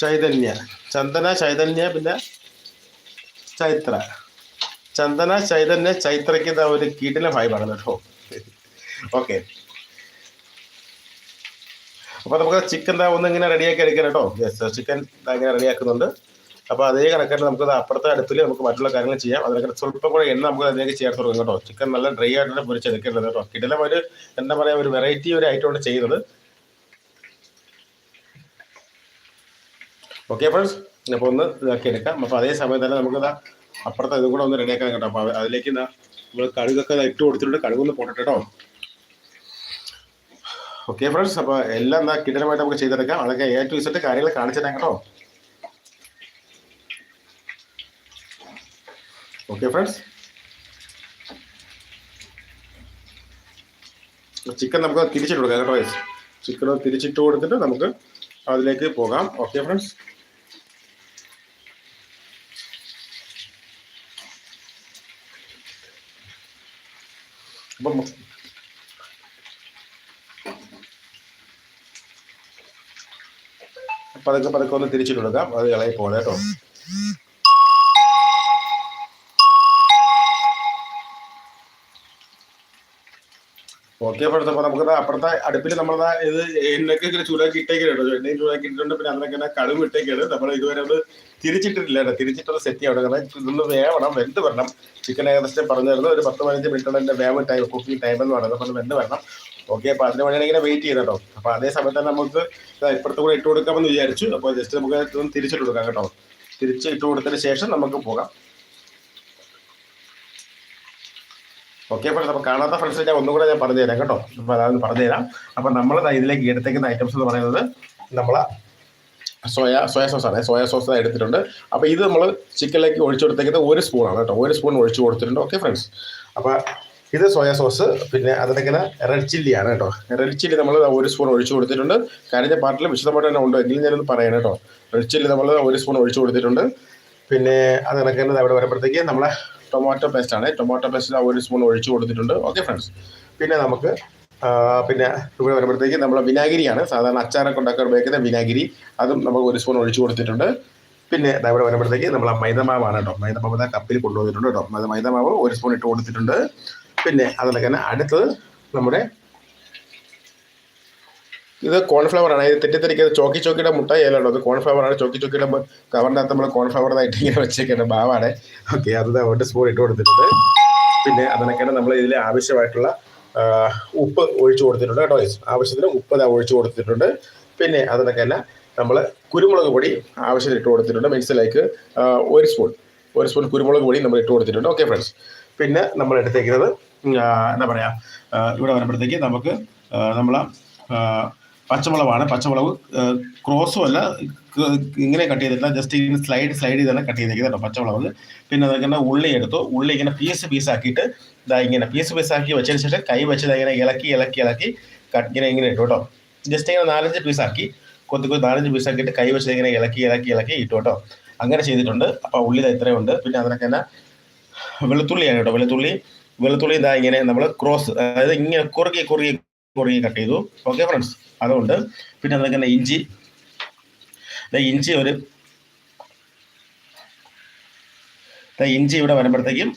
ചൈതന്യ. ചന്ദന ചൈതന്യ പിന്നെ ചൈത്ര. ചന്ദന ചൈതന്യ ചൈത്രയ്ക്ക് ഇതാ ഒരു കീട്ടിലെ ഫൈബാണ് കേട്ടോ. ഓക്കെ അപ്പോൾ നമുക്ക് ചിക്കൻ ഒന്ന് ഇങ്ങനെ റെഡിയാക്കി എടുക്കാം കേട്ടോ. യെസ് ചിക്കൻ ഇങ്ങനെ റെഡിയാക്കുന്നുണ്ട് അപ്പൊ അതേ കണക്കായിട്ട് നമുക്ക് അപ്പുറത്തെ അടുപ്പിൽ നമുക്ക് മറ്റുള്ള കാര്യങ്ങൾ ചെയ്യാം. അതിനൊക്കെ സ്വല്പം കൂടെ എണ്ണ നമുക്ക് അതിലേക്ക് ചേർത്ത് തുടങ്ങും കേട്ടോ. ചിക്കൻ നല്ല ഡ്രൈ ആയിട്ട് പൊരിച്ചെടുക്കേണ്ടത് കേട്ടോ. കിടലം ഒരു എന്താ പറയാ ഒരു വെറൈറ്റി ഒരു ഐറ്റം ആണ് ചെയ്യുന്നത്. ഓക്കെ ഫ്രണ്ട്സ് അപ്പോൾ ഒന്ന് ഇതാക്കി എടുക്കാം. അപ്പോൾ അതേ സമയം തന്നെ നമുക്ക് അപ്പുറത്തെ ഇതും കൂടെ ഒന്ന് റെഡിയാക്കാൻ കേട്ടോ. അപ്പോൾ അതിലേക്ക് നമ്മൾ കഴുകൊക്കെ ഇട്ട് കൊടുത്തിട്ടുണ്ട്. കഴുകൊന്ന് പോട്ടെ കേട്ടോ. ഓക്കെ ഫ്രണ്ട്സ് അപ്പോൾ എല്ലാം എന്താ കിടലമായിട്ട് നമുക്ക് ചെയ്തെടുക്കാം. അതൊക്കെ ഏറ്റവും ഇസറ്റ് കാര്യങ്ങൾ കാണിച്ചു തരാം കേട്ടോ. ഓക്കെ ഫ്രണ്ട്സ് ചിക്കൻ നമുക്ക് തിരിച്ചിട്ട് കൊടുക്കാം കേട്ടോ ചിക്കൻ തിരിച്ചിട്ട് കൊടുത്തിട്ട് നമുക്ക് അതിലേക്ക് പോകാം. ഓക്കെ ഫ്രണ്ട്സ് അപ്പം പതുക്കെ പതുക്കെ ഒന്ന് തിരിച്ചിട്ട് കൊടുക്കാം. അത് ഇളകി പോലെ കേട്ടോ. അപ്പോൾ നമുക്ക് അപ്പുറത്തെ അടുപ്പിൽ നമ്മളതാ ഇത് എണ്ണയ്ക്ക് ഇങ്ങനെ ചൂടാക്കി ഇട്ടേക്കാണ് എണ്ണയും ചൂടാക്കി ഇട്ടിട്ടുണ്ട് പിന്നെ അതിനൊക്കെ തന്നെ കടുവ് ഇട്ടേക്കാണ്. നമ്മൾ ഇതുവരെ അത് തിരിച്ചിട്ടിട്ടില്ല തിരിച്ചിട്ടത് സെറ്റ് ചെയ്യണം കാരണം ഇതൊന്ന് വേവണം വെന്ത് വരണം. ചിക്കൻ ഏകദേശം പറഞ്ഞിരുന്നു. ഒരു പത്ത് പതിനഞ്ച് മിനിറ്റ് എന്റെ വേവ് ടൈം കുക്കിംഗ് ടൈം എന്ന് പറയുന്നത് അപ്പോൾ വെന്ത് വരണം. ഓക്കെ അപ്പോൾ അതിന് വേണ്ടി ഇങ്ങനെ വെയിറ്റ് കേട്ടോ. അപ്പോൾ അതേ സമയത്ത് തന്നെ നമുക്ക് ഇപ്പുറത്ത് കൂടെ ഇട്ട് കൊടുക്കാമെന്ന് വിചാരിച്ചു. അപ്പോൾ ജസ്റ്റ് നമുക്ക് തിരിച്ചിട്ട് കൊടുക്കാം കേട്ടോ. തിരിച്ച് ഇട്ട് കൊടുത്തതിന് ശേഷം നമുക്ക് പോകാം. ഓക്കെ ഫ്രണ്ട്സ് അപ്പോൾ കാണാത്ത ഫ്രണ്ട്സ് ഞാൻ ഒന്നും കൂടെ ഞാൻ പറഞ്ഞു തരാം കേട്ടോ അപ്പോൾ അതായത് പറഞ്ഞു തരാം അപ്പോൾ നമ്മൾ ഇതിലേക്ക് എടുത്തേക്കുന്ന ഐറ്റംസ് എന്ന് പറയുന്നത് നമ്മളെ സോയ സോയ സോസ് ആണ്. സോയ സോസ് എടുത്തിട്ടുണ്ട്. അപ്പോൾ ഇത് നമ്മൾ ചിക്കനിലേക്ക് ഒഴിച്ചു കൊടുത്തേക്കുന്നത് ഒരു സ്പൂണാണ് കേട്ടോ. ഒരു സ്പൂൺ ഒഴിച്ചു കൊടുത്തിട്ടുണ്ട്. ഓക്കെ ഫ്രണ്ട്സ് അപ്പോൾ ഇത് സോയ സോസ് പിന്നെ അതിനൊക്കെ റെഡ് ചില്ലിയാണ് കേട്ടോ. റെഡ് ചില്ലി നമ്മൾ ഒരു സ്പൂൺ ഒഴിച്ചു കൊടുത്തിട്ടുണ്ട്. കഴിഞ്ഞ പാർട്ടിൽ വിശദമായിട്ട് തന്നെ ഉണ്ട്. എങ്കിലും ഞാനൊന്ന് പറയാം കേട്ടോ. റെഡ് ചില്ലി നമ്മൾ ഒരു സ്പൂൺ ഒഴിച്ചു കൊടുത്തിട്ടുണ്ട്. പിന്നെ തന്നെ അവിടെ വരുമ്പോഴത്തേക്ക് നമ്മളെ ടൊമാറ്റോ പേസ്റ്റ് ആണ്. ടൊമാറ്റോ പേസ്റ്റ് ഒരു സ്പൂൺ ഒഴിച്ചു കൊടുത്തിട്ടുണ്ട്. ഓക്കെ ഫ്രണ്ട്സ് പിന്നെ നമുക്ക് പിന്നെ ഇവിടെ വരുമ്പോഴത്തേക്ക് നമ്മൾ വിനാഗിരിയാണ്. സാധാരണ അച്ചാറൊക്കെ ഉണ്ടാക്കാൻ ഉപയോഗിക്കുന്ന വിനാഗിരി. അതും നമുക്ക് ഒരു സ്പൂൺ ഒഴിച്ചു കൊടുത്തിട്ടുണ്ട്. പിന്നെ ഇവിടെ വരുമ്പോഴത്തേക്ക് നമ്മൾ മൈദമാവാണ് കേട്ടോ. മൈദമാവ് കപ്പിൽ കൊണ്ടുവന്നിട്ടുണ്ട് കേട്ടോ. മൈദമാവ് ഒരു സ്പൂൺ ഇട്ട് കൊടുത്തിട്ടുണ്ട്. പിന്നെ അതുപോലെ തന്നെ അടുത്തത് നമ്മുടെ ഇത് കോൺഫ്ലവർ ആണ്. ഇത് തെറ്റിദ്ധരിക്കുന്നത് ചോക്കി ചോക്കിയുടെ മുട്ടായി അല്ലല്ലോ അത് കോൺഫ്ലവർ ആണ്. ചോക്കി ചോക്കിയുടെ കവറിനകത്ത് നമ്മൾ കോൺഫ്ലവർ ആയിട്ട് ഇങ്ങനെ വെച്ചേക്കേണ്ട ഭാവാണ്. ഓക്കെ അത് അവരുടെ സ്പൂൺ ഇട്ട് കൊടുത്തിട്ടുണ്ട്. പിന്നെ അതിനൊക്കെയാണ് നമ്മൾ ഇതിൽ ആവശ്യമായിട്ടുള്ള ഉപ്പ് ഒഴിച്ചു കൊടുത്തിട്ടുണ്ട് കേട്ടോ. ആവശ്യത്തിന് ഉപ്പ് ദാ ഒഴിച്ചു കൊടുത്തിട്ടുണ്ട്. പിന്നെ അതിനൊക്കെ തന്നെ നമ്മൾ കുരുമുളക് പൊടി ആവശ്യത്തിന് ഇട്ട് കൊടുത്തിട്ടുണ്ട്. മനസ്സിലേക്ക് ഒരു സ്പൂൺ ഒരു സ്പൂൺ കുരുമുളക് പൊടി നമ്മൾ ഇട്ട് കൊടുത്തിട്ടുണ്ട്. ഓക്കെ ഫ്രണ്ട്സ് പിന്നെ നമ്മൾ എടുത്തേക്കുന്നത് എന്താ പറയുക ഇവിടെ വരുമ്പോഴത്തേക്ക് നമുക്ക് നമ്മൾ പച്ചമുളകാണ്. പച്ചമുളക് ക്രോസും അല്ല ഇങ്ങനെ കട്ട് ചെയ്തിട്ടില്ല. ജസ്റ്റ് ഇങ്ങനെ സ്ലൈഡ് സ്ലൈഡ് ചെയ്താണ് കട്ട് ചെയ്തേക്കുന്നത് കേട്ടോ പച്ചമുളക്. പിന്നെ അതിങ്ങനെ ഉള്ളി എടുത്തു. ഉള്ളി ഇങ്ങനെ പീസ് പീസ് ആക്കിയിട്ട് ഇതാ ഇങ്ങനെ പീസ് പീസ് ആക്കി വെച്ചതിന് ശേഷം കൈ വെച്ചത് ഇങ്ങനെ ഇളക്കി ഇളക്കി ഇളക്കി കട്ട് ഇങ്ങനെ ഇങ്ങനെ ഇട്ടു കേട്ടോ. ജസ്റ്റ് ഇങ്ങനെ നാലഞ്ച് പീസ് ആക്കി. കൊത്തി കൊത്തി നാലഞ്ച് പീസ് ആക്കിയിട്ട് കൈ വെച്ചത് ഇങ്ങനെ ഇളക്കി ഇളക്കി ഇളക്കി ഇട്ടു കേട്ടോ. അങ്ങനെ ചെയ്തിട്ടുണ്ട്. അപ്പോൾ ഉള്ളി ദാ ഇത്രയും ഉണ്ട്. പിന്നെ അതിനൊക്കെ തന്നെ വെളുത്തുള്ളിയാണ് കേട്ടോ. വെളുത്തുള്ളി വെളുത്തുള്ളി ഇതാ ഇങ്ങനെ നമ്മൾ ക്രോസ് അതായത് ഇങ്ങനെ കുറുകി കുറുകി കുറുകി കട്ട് ചെയ്തു. ഓക്കെ ഫ്രണ്ട്സ് അതുകൊണ്ട് പിന്നെ നമുക്ക് ഇഞ്ചി. ഇഞ്ചി ഒരു ഇഞ്ചി ഇവിടെ വരുമ്പോഴത്തേക്കും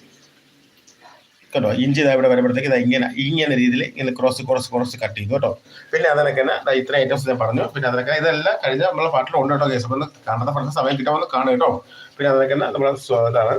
കേട്ടോ ഇഞ്ചി ഇതാ ഇവിടെ വരുമ്പോഴത്തേക്ക് ഇങ്ങനെ ഇങ്ങനെ രീതിയിൽ ഇങ്ങനെ ക്രോസ് ക്രോസ് ക്രോസ് കട്ട് ചെയ്തു കേട്ടോ. പിന്നെ അതിനൊക്കെ ഇത്ര ഐറ്റംസ് ഞാൻ പറഞ്ഞു. പിന്നെ അതിനൊക്കെ ഇതെല്ലാം കഴിഞ്ഞ് നമ്മളെ പാട്ടിലുണ്ട് കേട്ടോ കേസ് അപ്പം കാണുന്ന പറഞ്ഞ സമയം കിട്ടാമെന്ന് കാണും കേട്ടോ. പിന്നെ അതിനൊക്കെ നമ്മൾ നമ്മളെ സ്വ- ഇതാണ്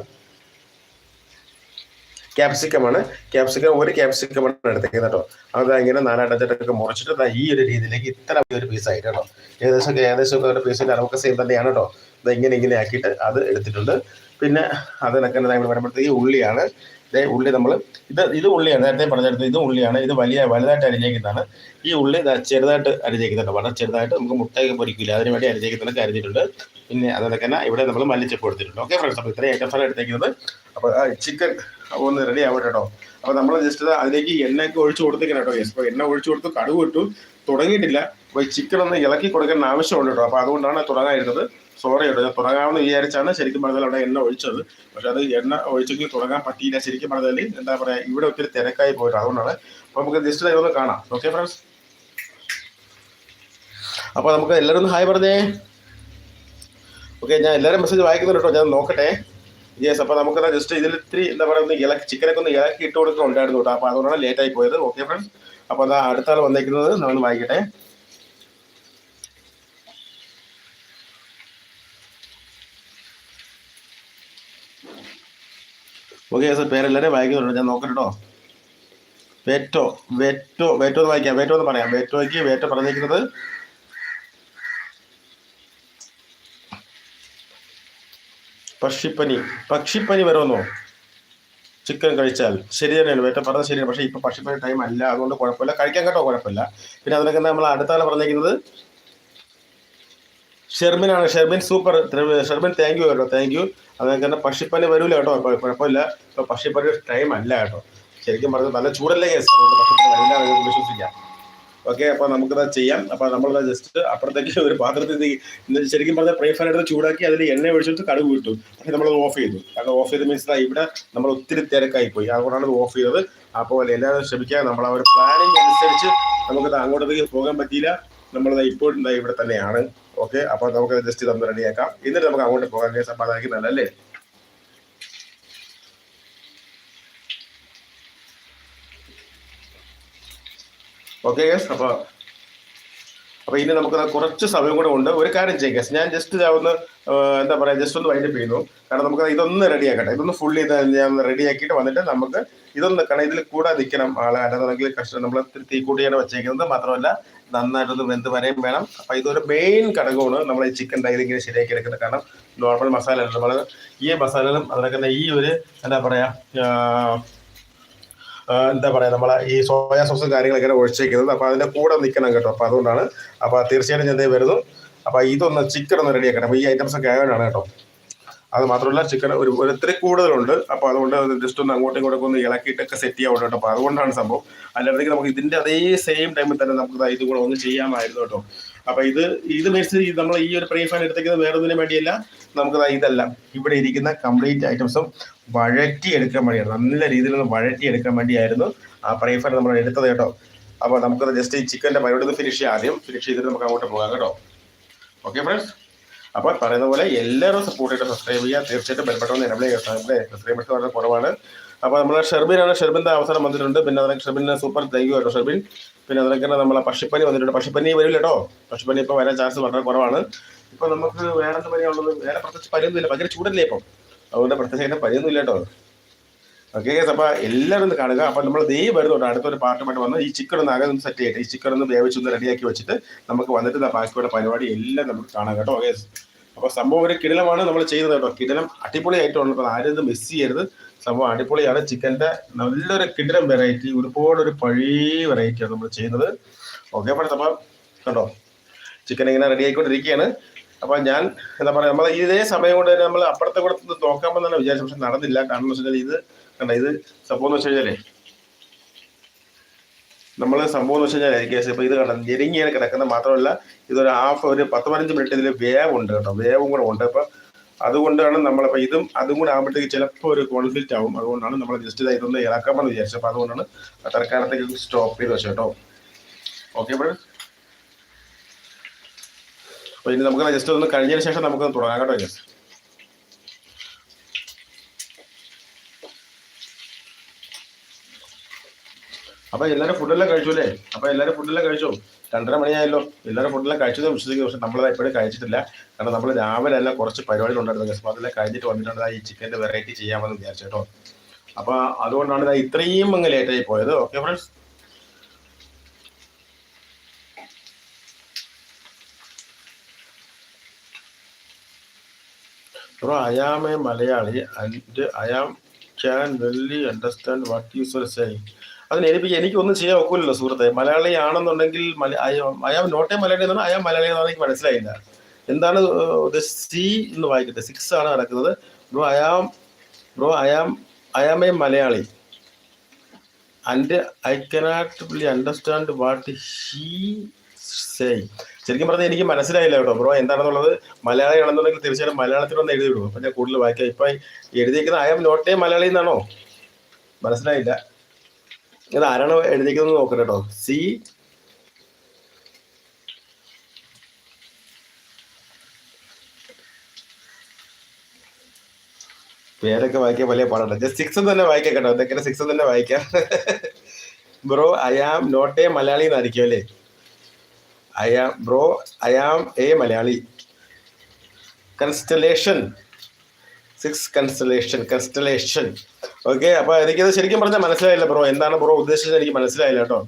ക്യാപ്സിക്കമാണ്. ക്യാപ്സിക്കം ഒരു ക്യാപ്സിക്കമാണ് എടുത്തേക്കുന്നത് കേട്ടോ. അത് ഇങ്ങനെ നാലാട്ടത്തിട്ടൊക്കെ മുറിച്ചിട്ട് ഈ ഒരു രീതിയിലേക്ക് ഇത്ര ഒരു പീസായിട്ട് കേട്ടോ. ഏകദേശം ഏകദേശം ഒരു പീസിന്റെ അളവൊക്കെ സെയിം തന്നെയാണ് കേട്ടോ. അത് ഇങ്ങനെ ഇങ്ങനെ ആക്കിയിട്ട് അത് എടുത്തിട്ടുണ്ട്. പിന്നെ അതിനൊക്കെ ഇവിടെ വരുമ്പോഴത്തേക്ക് ഉള്ളിയാണ്. ഇതേ ഉള്ളി നമ്മൾ ഇത് ഇത് ഉള്ളിയാണ്. നേരത്തെ പറഞ്ഞെടുത്ത് ഇത് ഉള്ളിയാണ്. ഇത് വലിയ വലുതായിട്ട് അരിഞ്ഞേക്കുന്നതാണ്. ഈ ഉള്ളി ചെറുതായിട്ട് അരിഞ്ഞേക്കുന്നുണ്ട്. വളരെ ചെറുതായിട്ട് നമുക്ക് മുട്ടയൊക്കെ പൊരിക്കില്ല. അതിന് വേണ്ടി അരിഞ്ഞേക്കുന്നതൊക്കെ അരിഞ്ഞിട്ടുണ്ട് പിന്നെ അതുപോലെ തന്നെ ഇവിടെ നമ്മൾ മല്ലിച്ചപ്പ് കൊടുത്തിട്ടുണ്ട്. ഓക്കെ ഫ്രണ്ട്സ് അപ്പോൾ ഇത്രയും ഐറ്റംസാണ് എടുത്തേക്കുന്നത്. അപ്പോൾ ചിക്കൻ ഒന്ന് റെഡി ആവട്ടെ കേട്ടോ അപ്പോൾ നമ്മൾ ജസ്റ്റ് അതിലേക്ക് എണ്ണയൊക്കെ ഒഴിച്ചു കൊടുത്തേക്കണം കേട്ടോ യെസ് അപ്പോൾ എണ്ണ ഒഴിച്ചു കൊടുത്ത് കടുവ് ഇട്ടു. തുടങ്ങിയിട്ടില്ല. അപ്പോൾ ചിക്കൻ ഒന്ന് ഇളക്കി കൊടുക്കേണ്ട ആവശ്യമുണ്ട് കേട്ടോ അപ്പോൾ അതുകൊണ്ടാണ് തുടങ്ങാതിരുന്നത്. സോറി കേട്ടോ ഞാൻ തുടങ്ങാമെന്ന് വിചാരിച്ചാണ് ശരിക്കും പറഞ്ഞാൽ അവിടെ എണ്ണ ഒഴിച്ചത്. പക്ഷെ അത് എണ്ണ ഒഴിച്ചെങ്കിൽ തുടങ്ങാൻ പറ്റിയില്ല ശരിക്കും പറഞ്ഞാൽ. എന്താ പറയുക ഇവിടെ ഒത്തിരി തിരക്കായി പോയിട്ട് അതുകൊണ്ടാണ്. അപ്പോൾ നമുക്ക് ജസ്റ്റ് ഇതൊന്ന് കാണാം. ഓക്കെ ഫ്രണ്ട്സ് അപ്പോൾ നമുക്ക് എല്ലാവരും ഹായ് പറഞ്ഞേ. ഓക്കെ ഞാൻ എല്ലാവരും മെസ്സേജ് വായിക്കുന്നുണ്ട് കേട്ടോ. ഞാൻ നോക്കട്ടെ. യെസ് അപ്പോൾ നമുക്കത് ജസ്റ്റ് ഇതിൽ ഇത്തിരി എന്താ പറയുക ഒന്ന് ഇളക്കി ചിക്കനൊക്കെ ഒന്ന് ഇളക്കി ഇട്ട് കൊടുക്കുന്നുണ്ടായിരുന്നു കേട്ടോ. അപ്പോൾ അതുകൊണ്ടാണ് ലേറ്റ് ആയി പോയത്. ഓക്കെ ഫ്രണ്ട്സ് അപ്പോൾ അതാ അടുത്താൾ വന്നേക്കുന്നത്. നമ്മൾ വായിക്കട്ടെ. ഓക്കെ സാർ പേരെല്ലാവരും വായിക്കുന്നുണ്ട്. ഞാൻ നോക്കട്ടെ വെറ്റോ വെറ്റോ വെറ്റോ എന്ന് വായിക്കാം. വെറ്റോ എന്ന് പറയാം. വേറ്റോയ്ക്ക് വേറ്റോ പറഞ്ഞേക്കുന്നത് പക്ഷിപ്പനി. പക്ഷിപ്പനി വരുമെന്നോ? ചിക്കൻ കഴിച്ചാൽ. ശരി തന്നെയാണ് വേറ്റ പറഞ്ഞത് ശരിയാണ്. പക്ഷേ ഇപ്പോൾ പക്ഷിപ്പനി ടൈം അല്ല. അതുകൊണ്ട് കുഴപ്പമില്ല. കഴിക്കാൻ കേട്ടോ കുഴപ്പമില്ല. പിന്നെ അതിനൊക്കെ നമ്മൾ അടുത്താണ് പറഞ്ഞേക്കുന്നത് ഷെർമിനാണ്. Shermin super. Shermin thank you കേട്ടോ. താങ്ക് യു അതൊക്കെ തന്നെ പക്ഷിപ്പനി വരൂല കേട്ടോ. കുഴപ്പമില്ല. ഇപ്പോൾ പക്ഷിപ്പനി ടൈം അല്ല കേട്ടോ. ശരിക്കും പറഞ്ഞാൽ നല്ല ചൂടല്ലേ കേസ് അതുകൊണ്ട് പക്ഷിപ്പനി വരില്ല വിശ്വസിക്കാം. ഓക്കെ അപ്പൊ നമുക്കത് ചെയ്യാം. അപ്പൊ നമ്മൾ ജസ്റ്റ് അപ്പുറത്തേക്ക് ഒരു പാത്രത്തിൽ ശരിക്കും പറഞ്ഞാൽ പ്രൈ ഫാൻ എടുത്ത് ചൂടാക്കി അതിൽ എണ്ണ ഒഴിച്ചിട്ട് കടുക് വിട്ടു പക്ഷെ നമ്മൾ ഓഫ് ചെയ്തു. കാരണം ഓഫ് ചെയ്ത് മീൻസ് ഇവിടെ നമ്മൾ ഒത്തിരി തിരക്കായി പോയി അതുകൊണ്ടാണ് ഇത് ഓഫ് ചെയ്തത്. അപ്പോൾ എല്ലാവരും ശ്രമിക്കുക നമ്മൾ ആ ഒരു പ്ലാനിങ് അനുസരിച്ച് നമുക്കത് അങ്ങോട്ടേക്ക് പോകാൻ പറ്റിയില്ല. നമ്മൾ ഇപ്പോൾ ദാ ഇവിടെ തന്നെയാണ്. ഓക്കെ അപ്പൊ നമുക്ക് ജസ്റ്റ് തമ്മിൽ റെഡിയാക്കാം എന്നിട്ട് നമുക്ക് അങ്ങോട്ട് പോകാൻ കേസ് അപ്പൊ അതായിരിക്കും നല്ലല്ലേ ഓക്കെ ഗസ് അപ്പൊ അപ്പൊ ഇനി നമുക്ക് കുറച്ച് സമയം കൂടെ ഉണ്ട്. ഒരു കാര്യം ചെയ്യാം ഗസ് ഞാൻ ജസ്റ്റ് ഒന്ന് എന്താ പറയാ ജസ്റ്റ് ഒന്ന് വൈൻഡപ്പ് ചെയ്യുന്നു. കാരണം നമുക്ക് ഇതൊന്ന് റെഡിയാക്കട്ടെ ഇതൊന്ന് ഫുള്ളി ഞാൻ റെഡിയാക്കിയിട്ട് വന്നിട്ട് നമുക്ക് ഇതൊന്ന് കാരണം ഇതിൽ കൂടെ നിൽക്കണം ആളെ. അല്ലാന്നുണ്ടെങ്കിൽ കഷ്ടം നമ്മൾ തീക്കൂട്ടിയാണ് വെച്ചേക്കുന്നത്. മാത്രമല്ല നന്നായിട്ടൊന്ന് വെന്ത് വരെയും വേണം. അപ്പോൾ ഇതൊരു മെയിൻ ഘടകമാണ് നമ്മൾ ഈ ചിക്കൻ ഡൈൽ ഇങ്ങനെ ശരിയാക്കി എടുക്കുന്നത്. കാരണം നോർമൽ മസാല നമ്മൾ ഈ മസാലകളും അതിനൊക്കെ ഈ ഒരു എന്താ പറയാ ആ, ആ, എന്താ പറയാ നമ്മളെ ഈ സോയാ സോസും കാര്യങ്ങളൊക്കെ ഒഴിച്ചേക്കുന്നത്. അപ്പൊ അതിന്റെ കൂടെ നിൽക്കണം കേട്ടോ. അപ്പൊ അതുകൊണ്ടാണ്. അപ്പൊ തീർച്ചയായിട്ടും ഞാൻ വരുന്നു. അപ്പൊ ഇതൊന്ന് ചിക്കൻ ഒന്ന് റെഡിയാക്കണം അപ്പൊ ഈ ഐറ്റംസ് ഒക്കെ ആയതുകൊണ്ടാണ് കേട്ടോ. അത് മാത്രമല്ല ചിക്കൻ ഒരു ഒരിത്തിരി കൂടുതലുണ്ട്. അപ്പൊ അതുകൊണ്ട് ജസ്റ്റ് ഒന്ന് അങ്ങോട്ടും ഇങ്ങോട്ടും ഒന്ന് ഇളക്കിയിട്ടൊക്കെ സെറ്റ് ചെയ്യാൻ കേട്ടോ. അപ്പൊ അതുകൊണ്ടാണ് സംഭവം. അല്ലാതെ നമുക്ക് ഇതിന്റെ അതേ സെയിം ടൈമിൽ തന്നെ നമുക്ക് ഇത് കൂടെ ഒന്ന് ചെയ്യാമായിരുന്നു കേട്ടോ. അപ്പൊ ഇത് ഇത് മേടിച്ച് നമ്മൾ ഈ ഒരു പ്രീ ഫാൻ എടുത്തേക്കുന്നത് വേറെ ഒന്നിനും വേണ്ടിയല്ല. നമുക്ക് ഇതല്ല ഇവിടെ ഇരിക്കുന്ന കംപ്ലീറ്റ് ഐറ്റംസും വഴറ്റി എടുക്കാൻ വേണ്ടിയാണ് നല്ല രീതിയിൽ ഒന്ന് വഴറ്റി എടുക്കാൻ വേണ്ടിയായിരുന്നു ആ പ്രീഫാൻ നമ്മൾ എടുത്തത് കേട്ടോ. അപ്പൊ നമുക്കത് ജസ്റ്റ് ഈ ചിക്കന്റെ പരിപാടി ഫിനിഷ് ചെയ്യാം ആദ്യം. ഫിനിഷ് ചെയ്തിട്ട് നമുക്ക് അങ്ങോട്ട് പോകാം കേട്ടോ. ഓക്കെ ഫ്രണ്ട്സ് അപ്പോൾ പറയുന്ന പോലെ എല്ലാവരും സപ്പോർട്ട് ചെയ്ത് സബ്സ്ക്രൈബ് ചെയ്യുക. തീർച്ചയായിട്ടും ബെൽബട്ടൺ എനബിൾ ചെയ്യുക സബ്സ്ക്രൈബേഴ്സ് വളരെ കുറവാണ്. അപ്പോൾ നമ്മളെ ഷെർബിനാണ്. ഷെർബിന്റെ അവസരം വന്നിട്ടുണ്ട്. പിന്നെ അതിനൊക്കെ ഷെർബിന്റെ സൂപ്പർ ദൈവം കേട്ടോ ഷെർബിൻ. പിന്നെ അതിനൊക്കെ നമ്മളെ പക്ഷിപ്പനി വന്നിട്ടുണ്ട്. പക്ഷിപ്പനി വരില്ല കേട്ടോ. പക്ഷിപ്പനി ഇപ്പോൾ വരാൻ ചാൻസ് വളരെ കുറവാണ്. ഇപ്പോൾ നമുക്ക് വേറെ എന്ത് പനിയാണുള്ളത് വേറെ പ്രത്യേകിച്ച് പനിയൊന്നുമില്ല ഭയങ്കര ചൂടല്ലേ ഇപ്പം? അതുകൊണ്ട് പ്രത്യേകിച്ച് പനിയൊന്നുമില്ല കേട്ടോ. ഓക്കെ അപ്പൊ എല്ലാവരും ഒന്ന് കാണുക. അപ്പൊ നമ്മൾ ദേ വരുന്നുണ്ട്. അടുത്തൊരു പാർട്ടുമായിട്ട് വന്ന് ഈ ചിക്കൻ ഒന്ന് ഒന്ന് സെറ്റ് ചെയ്യട്ടെ. ഈ ചിക്കൻ ഒന്ന് വേവിച്ചൊന്ന് റെഡിയാക്കി വെച്ചിട്ട് നമുക്ക് വന്നിട്ട് ബാക്കിയുള്ള പരിപാടി എല്ലാം നമുക്ക് കാണാം കേട്ടോ ഓക്കെ അപ്പൊ സംഭവം ഒരു കിടിലമാണ് നമ്മൾ ചെയ്യുന്നത് കേട്ടോ. കിടിലം അടിപൊളിയായിട്ടുണ്ട് അപ്പൊ ആരും മിസ് ചെയ്യരുത്. സംഭവം അടിപൊളിയാണ്. ചിക്കന്റെ നല്ലൊരു കിടിലം വെറൈറ്റി ഒരുപാട് ഒരു പഴയ വെറൈറ്റിയാണ് നമ്മൾ ചെയ്യുന്നത്. ഓക്കെ അപ്പോൾ അപ്പൊ കണ്ടോ? ചിക്കൻ ഇങ്ങനെ റെഡി ആയിക്കൊണ്ടിരിക്കുകയാണ്. അപ്പൊ ഞാൻ എന്താ പറയാ നമ്മൾ ഇതേ സമയം കൊണ്ട് തന്നെ നമ്മൾ അപ്പുറത്തെ കൂടെ നോക്കാമെന്നാണ് നോക്കാമെന്ന് തന്നെ വിചാരിച്ചു പക്ഷെ നടന്നില്ല. കാരണം എന്ന് വെച്ചാൽ ഇത് കണ്ട ഇത് സംഭവം എന്ന് വെച്ച് കഴിഞ്ഞാലേ നമ്മൾ സംഭവം എന്ന് വെച്ച് കഴിഞ്ഞാൽ കേസ് ഇപ്പൊ ഇത് കണ്ട ഞെരുങ്ങിയാണ് കിടക്കുന്നത് മാത്രമല്ല ഇതൊരു ഹാഫ് ഒരു പത്ത് പതിനഞ്ച് മിനിറ്റ് ഇതിൽ ഉണ്ട് കേട്ടോ വേവും കൂടെ ഉണ്ട്. അപ്പൊ അതുകൊണ്ടാണ് നമ്മളിപ്പോ ഇതും അതും കൂടെ ആകുമ്പോഴത്തേക്ക് ചിലപ്പോൾ ഒരു കോൺഫ്ലിക്റ്റ് ആവും. അതുകൊണ്ടാണ് നമ്മൾ ജസ്റ്റ് ഇതായി ഇതൊന്ന് ഇളക്കാമെന്ന് വിചാരിച്ചത്. അപ്പൊ അതുകൊണ്ടാണ് തൽക്കാലത്തേക്ക് സ്റ്റോപ്പ് ചെയ്ത് വെച്ചത് കേട്ടോ. ഓക്കെ അപ്പോൾ അപ്പൊ ഇനി നമുക്ക് ജസ്റ്റ് ഒന്ന് കഴിഞ്ഞതിന് ശേഷം നമുക്ക് തുടങ്ങാം കേട്ടോ അപ്പൊ എല്ലാരും ഫുഡെല്ലാം കഴിച്ചു അല്ലേ? അപ്പൊ എല്ലാരും ഫുഡെല്ലാം കഴിച്ചോ? രണ്ടര മണിയായല്ലോ. എല്ലാവരും ഫുഡെല്ലാം കഴിച്ചത് വിശ്വസിക്കുന്നു പക്ഷെ നമ്മളത് എപ്പോഴും കഴിച്ചിട്ടില്ല. കാരണം നമ്മൾ രാവിലെ എല്ലാം കുറച്ച് പരിപാടികൾ ഉണ്ടായിരുന്നു. അപ്പോൾ അതെല്ലാം കഴിഞ്ഞിട്ട് വന്നിട്ടുണ്ട്. ഈ ചിക്കന്റെ വെറൈറ്റി ചെയ്യാമെന്ന് വിചാരിച്ചു കേട്ടോ. അപ്പൊ അതുകൊണ്ടാണ് ഇതാ ഇത്രയും അങ്ങ് ലേറ്റായി പോയത്. Okay friends bro Malayali and I am can really understand what you sir say അതിന് എനിക്ക് എനിക്കൊന്നും ചെയ്യാൻ ഒക്കില്ലല്ലോ സുഹൃത്തെ. മലയാളി ആണെന്നുണ്ടെങ്കിൽ I am not a Malayali എന്നാണ് ആം മലയാളി എന്നാണ് എനിക്ക് മനസ്സിലായില്ല. എന്താണ് സി എന്ന് വായിക്കട്ടെ. സിക്സ് ആണ് നടക്കുന്നത്. Bro I am bro I am I am a Malayali. And I cannot be understand what he say ശരിക്കും പറഞ്ഞാൽ എനിക്ക് മനസ്സിലായില്ല കേട്ടോ ബ്രോ എന്താണെന്നുള്ളത്. മലയാളി ആണെന്നുണ്ടെങ്കിൽ തീർച്ചയായും മലയാളത്തിലൊന്ന് എഴുതി വിടും അപ്പം ഞാൻ കൂടുതൽ വായിക്കാം. ഇപ്പം എഴുതിയിരിക്കുന്ന I am not a Malayali എന്നാണോ? മനസ്സിലായില്ല. ഇത് ആരാണ് എഴുതിക്കുന്നത് നോക്കണം കേട്ടോ സി. പേരൊക്കെ വായിക്കാൻ വലിയ പാടാണ്. ജസ്റ്റ് സിക്സ് തന്നെ വായിക്കാം കേട്ടോ. എന്തൊക്കെ സിക്സ് തന്നെ വായിക്കാം. Bro I am not a Malayali എന്നായിരിക്കും അല്ലേ? I am bro I am a Malayali. Constellation six constellation constellation okay അപ്പൊ എനിക്കത് ശരിക്കും പറഞ്ഞാൽ മനസ്സിലായില്ല ബ്രോ എന്താണ് ബ്രോ ഉദ്ദേശിച്ചത് എനിക്ക് മനസ്സിലായില്ല കേട്ടോ.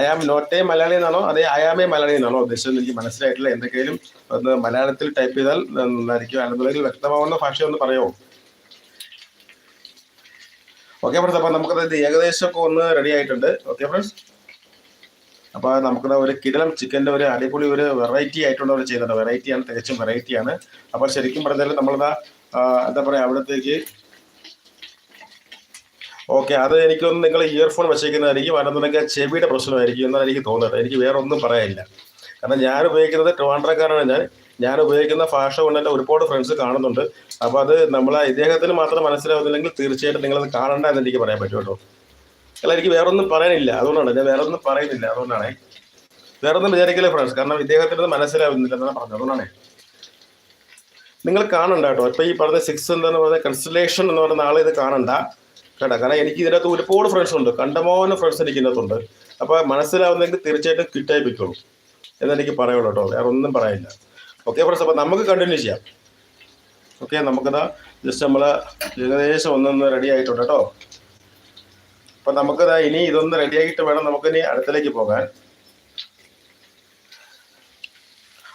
I am not a Malayali എന്നാണോ? അതെ ഐ ആം എ മലയാളി എന്നാണോ ഉദ്ദേശിച്ചത് എനിക്ക് മനസ്സിലായിട്ടില്ല. എന്തൊക്കെയും ഒന്ന് മലയാളത്തിൽ ടൈപ്പ് ചെയ്താൽ നന്നായിരിക്കും. അല്ലെന്നുണ്ടെങ്കിൽ വ്യക്തമാവുന്ന ഭാഷ ഒന്ന് പറയുമോ ഓക്കെ ഫ്രണ്ട്സ് അപ്പൊ നമുക്കത് ഏകദേശം ഒക്കെ ഒന്ന് റെഡി ആയിട്ടുണ്ട്. ഓക്കെ ഫ്രണ്ട്സ് അപ്പൊ നമുക്ക് ഒരു കിടലം ചിക്കന്റെ ഒരു അടിപൊളി ഒരു വെറൈറ്റി ആയിട്ടുണ്ട് അവർ ചെയ്യുന്നുണ്ട് വെറൈറ്റിയാണ് തികച്ചും വെറൈറ്റിയാണ് അപ്പോൾ ശരിക്കും പറഞ്ഞാൽ നമ്മളതാ എന്താ പറയാ അവിടത്തേക്ക്. ഓക്കെ അത് എനിക്കൊന്ന് നിങ്ങൾ ഇയർഫോൺ വെച്ചേക്കുന്നതായിരിക്കും. അല്ലെന്നുണ്ടെങ്കിൽ ചെവിയുടെ പ്രശ്നമായിരിക്കും എന്നാണ് എനിക്ക് തോന്നുന്നത്. എനിക്ക് വേറെ ഒന്നും പറയാനില്ല. കാരണം ഞാൻ ഉപയോഗിക്കുന്നത് ട്രിവാൻഡ്രക്കാരാണ് ഞാൻ. ഞാൻ ഉപയോഗിക്കുന്ന ഭാഷ കൊണ്ട് എന്റെ ഒരുപാട് ഫ്രണ്ട്സ് കാണുന്നുണ്ട്. അപ്പോൾ അത് നമ്മൾ ഇദ്ദേഹത്തിന് മാത്രം മനസ്സിലാവുന്നില്ലെങ്കിൽ തീർച്ചയായിട്ടും നിങ്ങളത് കാണണ്ട എന്ന് എനിക്ക് പറയാൻ പറ്റുമല്ലോ അല്ല എനിക്ക് വേറൊന്നും പറയാനില്ല. അതുകൊണ്ടാണ് ഞാൻ വേറെ ഒന്നും പറയുന്നില്ല. അതുകൊണ്ടാണ്. വേറെ ഒന്നും വിചാരിക്കില്ല ഫ്രണ്ട്സ് കാരണം ഇദ്ദേഹത്തിന് മനസ്സിലാവുന്നില്ല എന്നാണ് പറഞ്ഞത്. അതുകൊണ്ടാണ്. നിങ്ങൾ കാണണ്ട കേട്ടോ. ഇപ്പൊ ഈ പറഞ്ഞ സിക്സ് എന്താന്ന് പറഞ്ഞ കൺസ്റ്റലേഷൻ എന്ന് പറയുന്ന ആളെ ഇത് കാണണ്ട. കേട്ടോ. കാരണം എനിക്ക് ഇതിനകത്ത് ഒരുപാട് ഫ്രണ്ട്സ് ഉണ്ട്. കണ്ടമോന ഫ്രണ്ട്സ് എനിക്ക് ഇതിനകത്തുണ്ട്. അപ്പൊ മനസ്സിലാവുന്നെങ്കിൽ തീർച്ചയായിട്ടും പൊയ്ക്കോളൂ. എന്നെനിക്ക് പറയുള്ളൂ കേട്ടോ. വേറെ ഒന്നും പറയില്ല. ഓക്കെ ഫ്രണ്ട്സ് അപ്പൊ നമുക്ക് കണ്ടിന്യൂ ചെയ്യാം. ഓക്കെ നമുക്കതാ ജസ്റ്റ് നമ്മൾ ഏകദേശം ഒന്നൊന്ന് റെഡി ആയിട്ടുണ്ട് കേട്ടോ. അപ്പൊ നമുക്കതാ ഇനി ഇതൊന്ന് റെഡി ആയിട്ട് വേണം നമുക്കിനി അടുത്തിലേക്ക് പോകാൻ.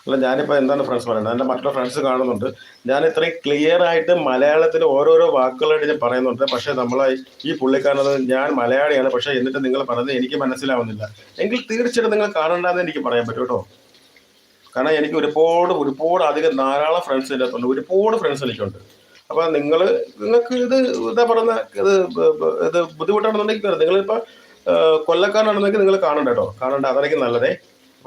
അല്ല ഞാനിപ്പോൾ എന്താണ് ഫ്രണ്ട്സ് പറയുന്നത്? എന്റെ മറ്റുള്ള ഫ്രണ്ട്സ് കാണുന്നുണ്ട്. ഞാൻ ഇത്രയും ക്ലിയർ ആയിട്ട് മലയാളത്തിൽ ഓരോരോ വാക്കുകളായിട്ട് ഞാൻ പറയുന്നുണ്ട്. പക്ഷേ നമ്മൾ ഈ പുള്ളിക്കാരനത് ഞാൻ മലയാളിയാണ്. പക്ഷേ എന്നിട്ട് നിങ്ങൾ പറയുന്നത് എനിക്ക് മനസ്സിലാവുന്നില്ല. എങ്കിൽ തീർച്ചയായിട്ടും നിങ്ങൾ കാണണ്ടെന്ന് എനിക്ക് പറയാൻ പറ്റും കേട്ടോ. കാരണം എനിക്ക് ഒരുപാട് ഒരുപാട് അധികം ധാരാളം ഫ്രണ്ട്സ് എന്റെ അകത്തുണ്ട്. ഒരുപാട് ഫ്രണ്ട്സ് എനിക്കുണ്ട്. അപ്പോൾ നിങ്ങൾ നിങ്ങൾക്ക് ഇത് എന്താ പറയുന്ന ഇത് ഇത് ബുദ്ധിമുട്ടാണെന്നുണ്ടെങ്കിൽ നിങ്ങളിപ്പോൾ കൊല്ലക്കാരനാണെന്നെങ്കിൽ നിങ്ങൾ കാണണ്ട കേട്ടോ. കാണണ്ട അതായിരിക്കും നല്ലതേ.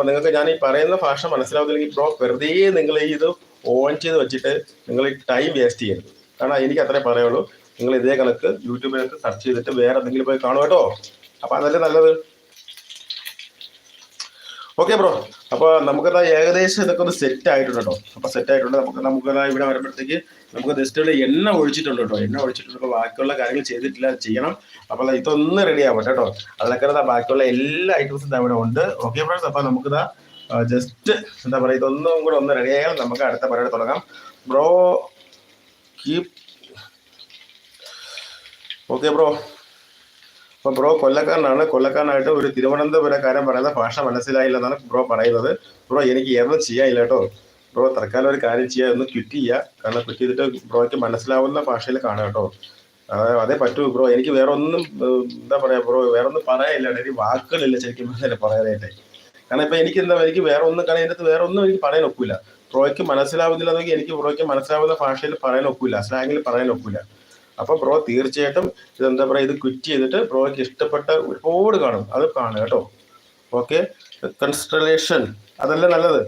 അപ്പൊ നിങ്ങൾക്ക് ഞാൻ ഈ പറയുന്ന ഭാഷ മനസ്സിലാവുന്നില്ലെങ്കിൽ ബ്രോ വെറുതെ നിങ്ങൾ ഇത് ഓൺ ചെയ്ത് വെച്ചിട്ട് നിങ്ങൾ ടൈം വേസ്റ്റ് ചെയ്യരുത്. കാരണം എനിക്ക് അത്രേ പറയുള്ളൂ. നിങ്ങൾ ഇതേ കണക്ക് യൂട്യൂബിനകത്ത് സെർച്ച് ചെയ്തിട്ട് വേറെ എന്തെങ്കിലും പോയി കാണും കേട്ടോ. അപ്പൊ അതല്ലേ നല്ലത്? ഓക്കെ ബ്രോ അപ്പൊ നമുക്കത് ഏകദേശം ഇതൊക്കെ ഒന്ന് സെറ്റ് ആയിട്ടുണ്ട് കേട്ടോ അപ്പൊ സെറ്റ് ആയിട്ടുണ്ട്. നമുക്ക് നമുക്ക് ഇവിടെ വരുമ്പോഴത്തേക്ക് നമുക്ക് ജസ്റ്റ് എണ്ണ ഒഴിച്ചിട്ടുണ്ട് കേട്ടോ എണ്ണ ഒഴിച്ചിട്ടുണ്ട്. അപ്പൊ ബാക്കിയുള്ള കാര്യങ്ങൾ ചെയ്തിട്ടില്ല. ചെയ്യണം. അപ്പോൾ ഇതൊന്ന് റെഡി ആവട്ടെ കേട്ടോ അതിലൊക്കെ ബാക്കിയുള്ള എല്ലാ ഐറ്റംസും ഇവിടെ ഉണ്ട്. ഓക്കെ ഫ്രണ്ട്സ് അപ്പൊ നമുക്കിതാ ജസ്റ്റ് എന്താ പറയുക ഇതൊന്നും കൂടെ ഒന്ന് റെഡി ആയാൽ നമുക്ക് അടുത്ത പരിപാടി തുടങ്ങാം. ബ്രോ കീപ് ഓക്കെ ബ്രോ അപ്പൊ ബ്രോ കൊല്ലക്കാരനാണ്. കൊല്ലക്കാരനായിട്ട് ഒരു തിരുവനന്തപുരക്കാരൻ പറയുന്ന ഭാഷ മനസ്സിലായില്ല എന്നാണ് ബ്രോ പറയുന്നത്. ബ്രോ എനിക്ക് ഏതൊന്നും ചെയ്യാനില്ല കേട്ടോ. ബ്രോ തൽക്കാലം ഒരു കാര്യം ചെയ്യുക ഒന്ന് ക്വിറ്റ് ചെയ്യുക. കാരണം ക്വിറ്റ് ചെയ്തിട്ട് ബ്രോയ്ക്ക് മനസ്സിലാവുന്ന ഭാഷയിൽ കാണുക കേട്ടോ. അതേ പറ്റൂ ബ്രോ. എനിക്ക് വേറെ ഒന്നും എന്താ പറയാ ബ്രോ വേറെ ഒന്നും പറയാനില്ല എനിക്ക് വാക്കുകളില്ല ശരിക്കും പറയാനായിട്ട്. കാരണം ഇപ്പൊ എനിക്ക് എന്താ എനിക്ക് വേറെ ഒന്നും കാരണം അതിനകത്ത് വേറെ ഒന്നും എനിക്ക് പറയാൻ ഒക്കില്ല ബ്രോയ്ക്ക് മനസ്സിലാവുന്നില്ല എന്നെങ്കിൽ എനിക്ക് ബ്രോയ്ക്ക് മനസ്സിലാവുന്ന ഭാഷയിൽ പറയാൻ ഒക്കില്ല സ്ലാങ്ങിൽ പറയാൻ ഒക്കില്ല അപ്പൊ ബ്രോ തീർച്ചയായിട്ടും എന്താ പറയാ ഇത് ക്വിറ്റ് ചെയ്തിട്ട് ബ്രോയ്ക്ക് ഇഷ്ടപ്പെട്ട ഒരുപാട് കാണും. അത് കാണുക കേട്ടോ. ഓക്കെ കൺസ്റ്റലേഷൻ അതല്ലേ നല്ലത്?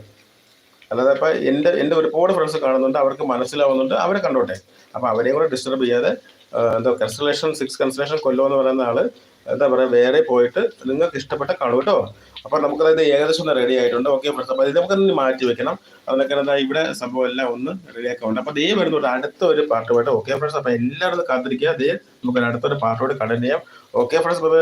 അല്ലാതെ അപ്പൊ എന്റെ എന്റെ ഒരുപാട് ഫ്രണ്ട്സ് കാണുന്നുണ്ട് അവർക്ക് മനസ്സിലാവുന്നുണ്ട് അവരെ കണ്ടോട്ടെ. അപ്പൊ അവരെയും കൂടെ ഡിസ്റ്റർബ് ചെയ്യാതെ എന്താ കൺസ്റ്റലേഷൻ സിക്സ് കൺസ്റ്റലേഷൻ കൊല്ലോ എന്ന് പറയുന്ന ആൾ എന്താ പറയുക വേറെ പോയിട്ട് നിങ്ങൾക്ക് ഇഷ്ടപ്പെട്ട കാണും കേട്ടോ. അപ്പൊ നമുക്ക് അതായത് ഏകദേശം ഒന്ന് റെഡി ആയിട്ടുണ്ട്. ഓക്കെ ഫ്രണ്ട്സ് അപ്പൊ ഇത് നമുക്ക് മാറ്റി വെക്കണം. അതിനൊക്കെ എന്താ ഇവിടെ സംഭവം എല്ലാം ഒന്ന് റെഡിയാക്കാൻ ഉണ്ട് അപ്പൊ ദേ വരുന്നുണ്ട് അടുത്ത ഒരു പാർട്ടുമായിട്ട് ഓക്കെ ഫ്രണ്ട്സ് അപ്പോൾ എല്ലാവരും കാത്തിരിക്കുക. അതേ നമുക്ക് അടുത്തൊരു പാർട്ടോട് കണ്ടന്റ് ചെയ്യാം. Okay friends bye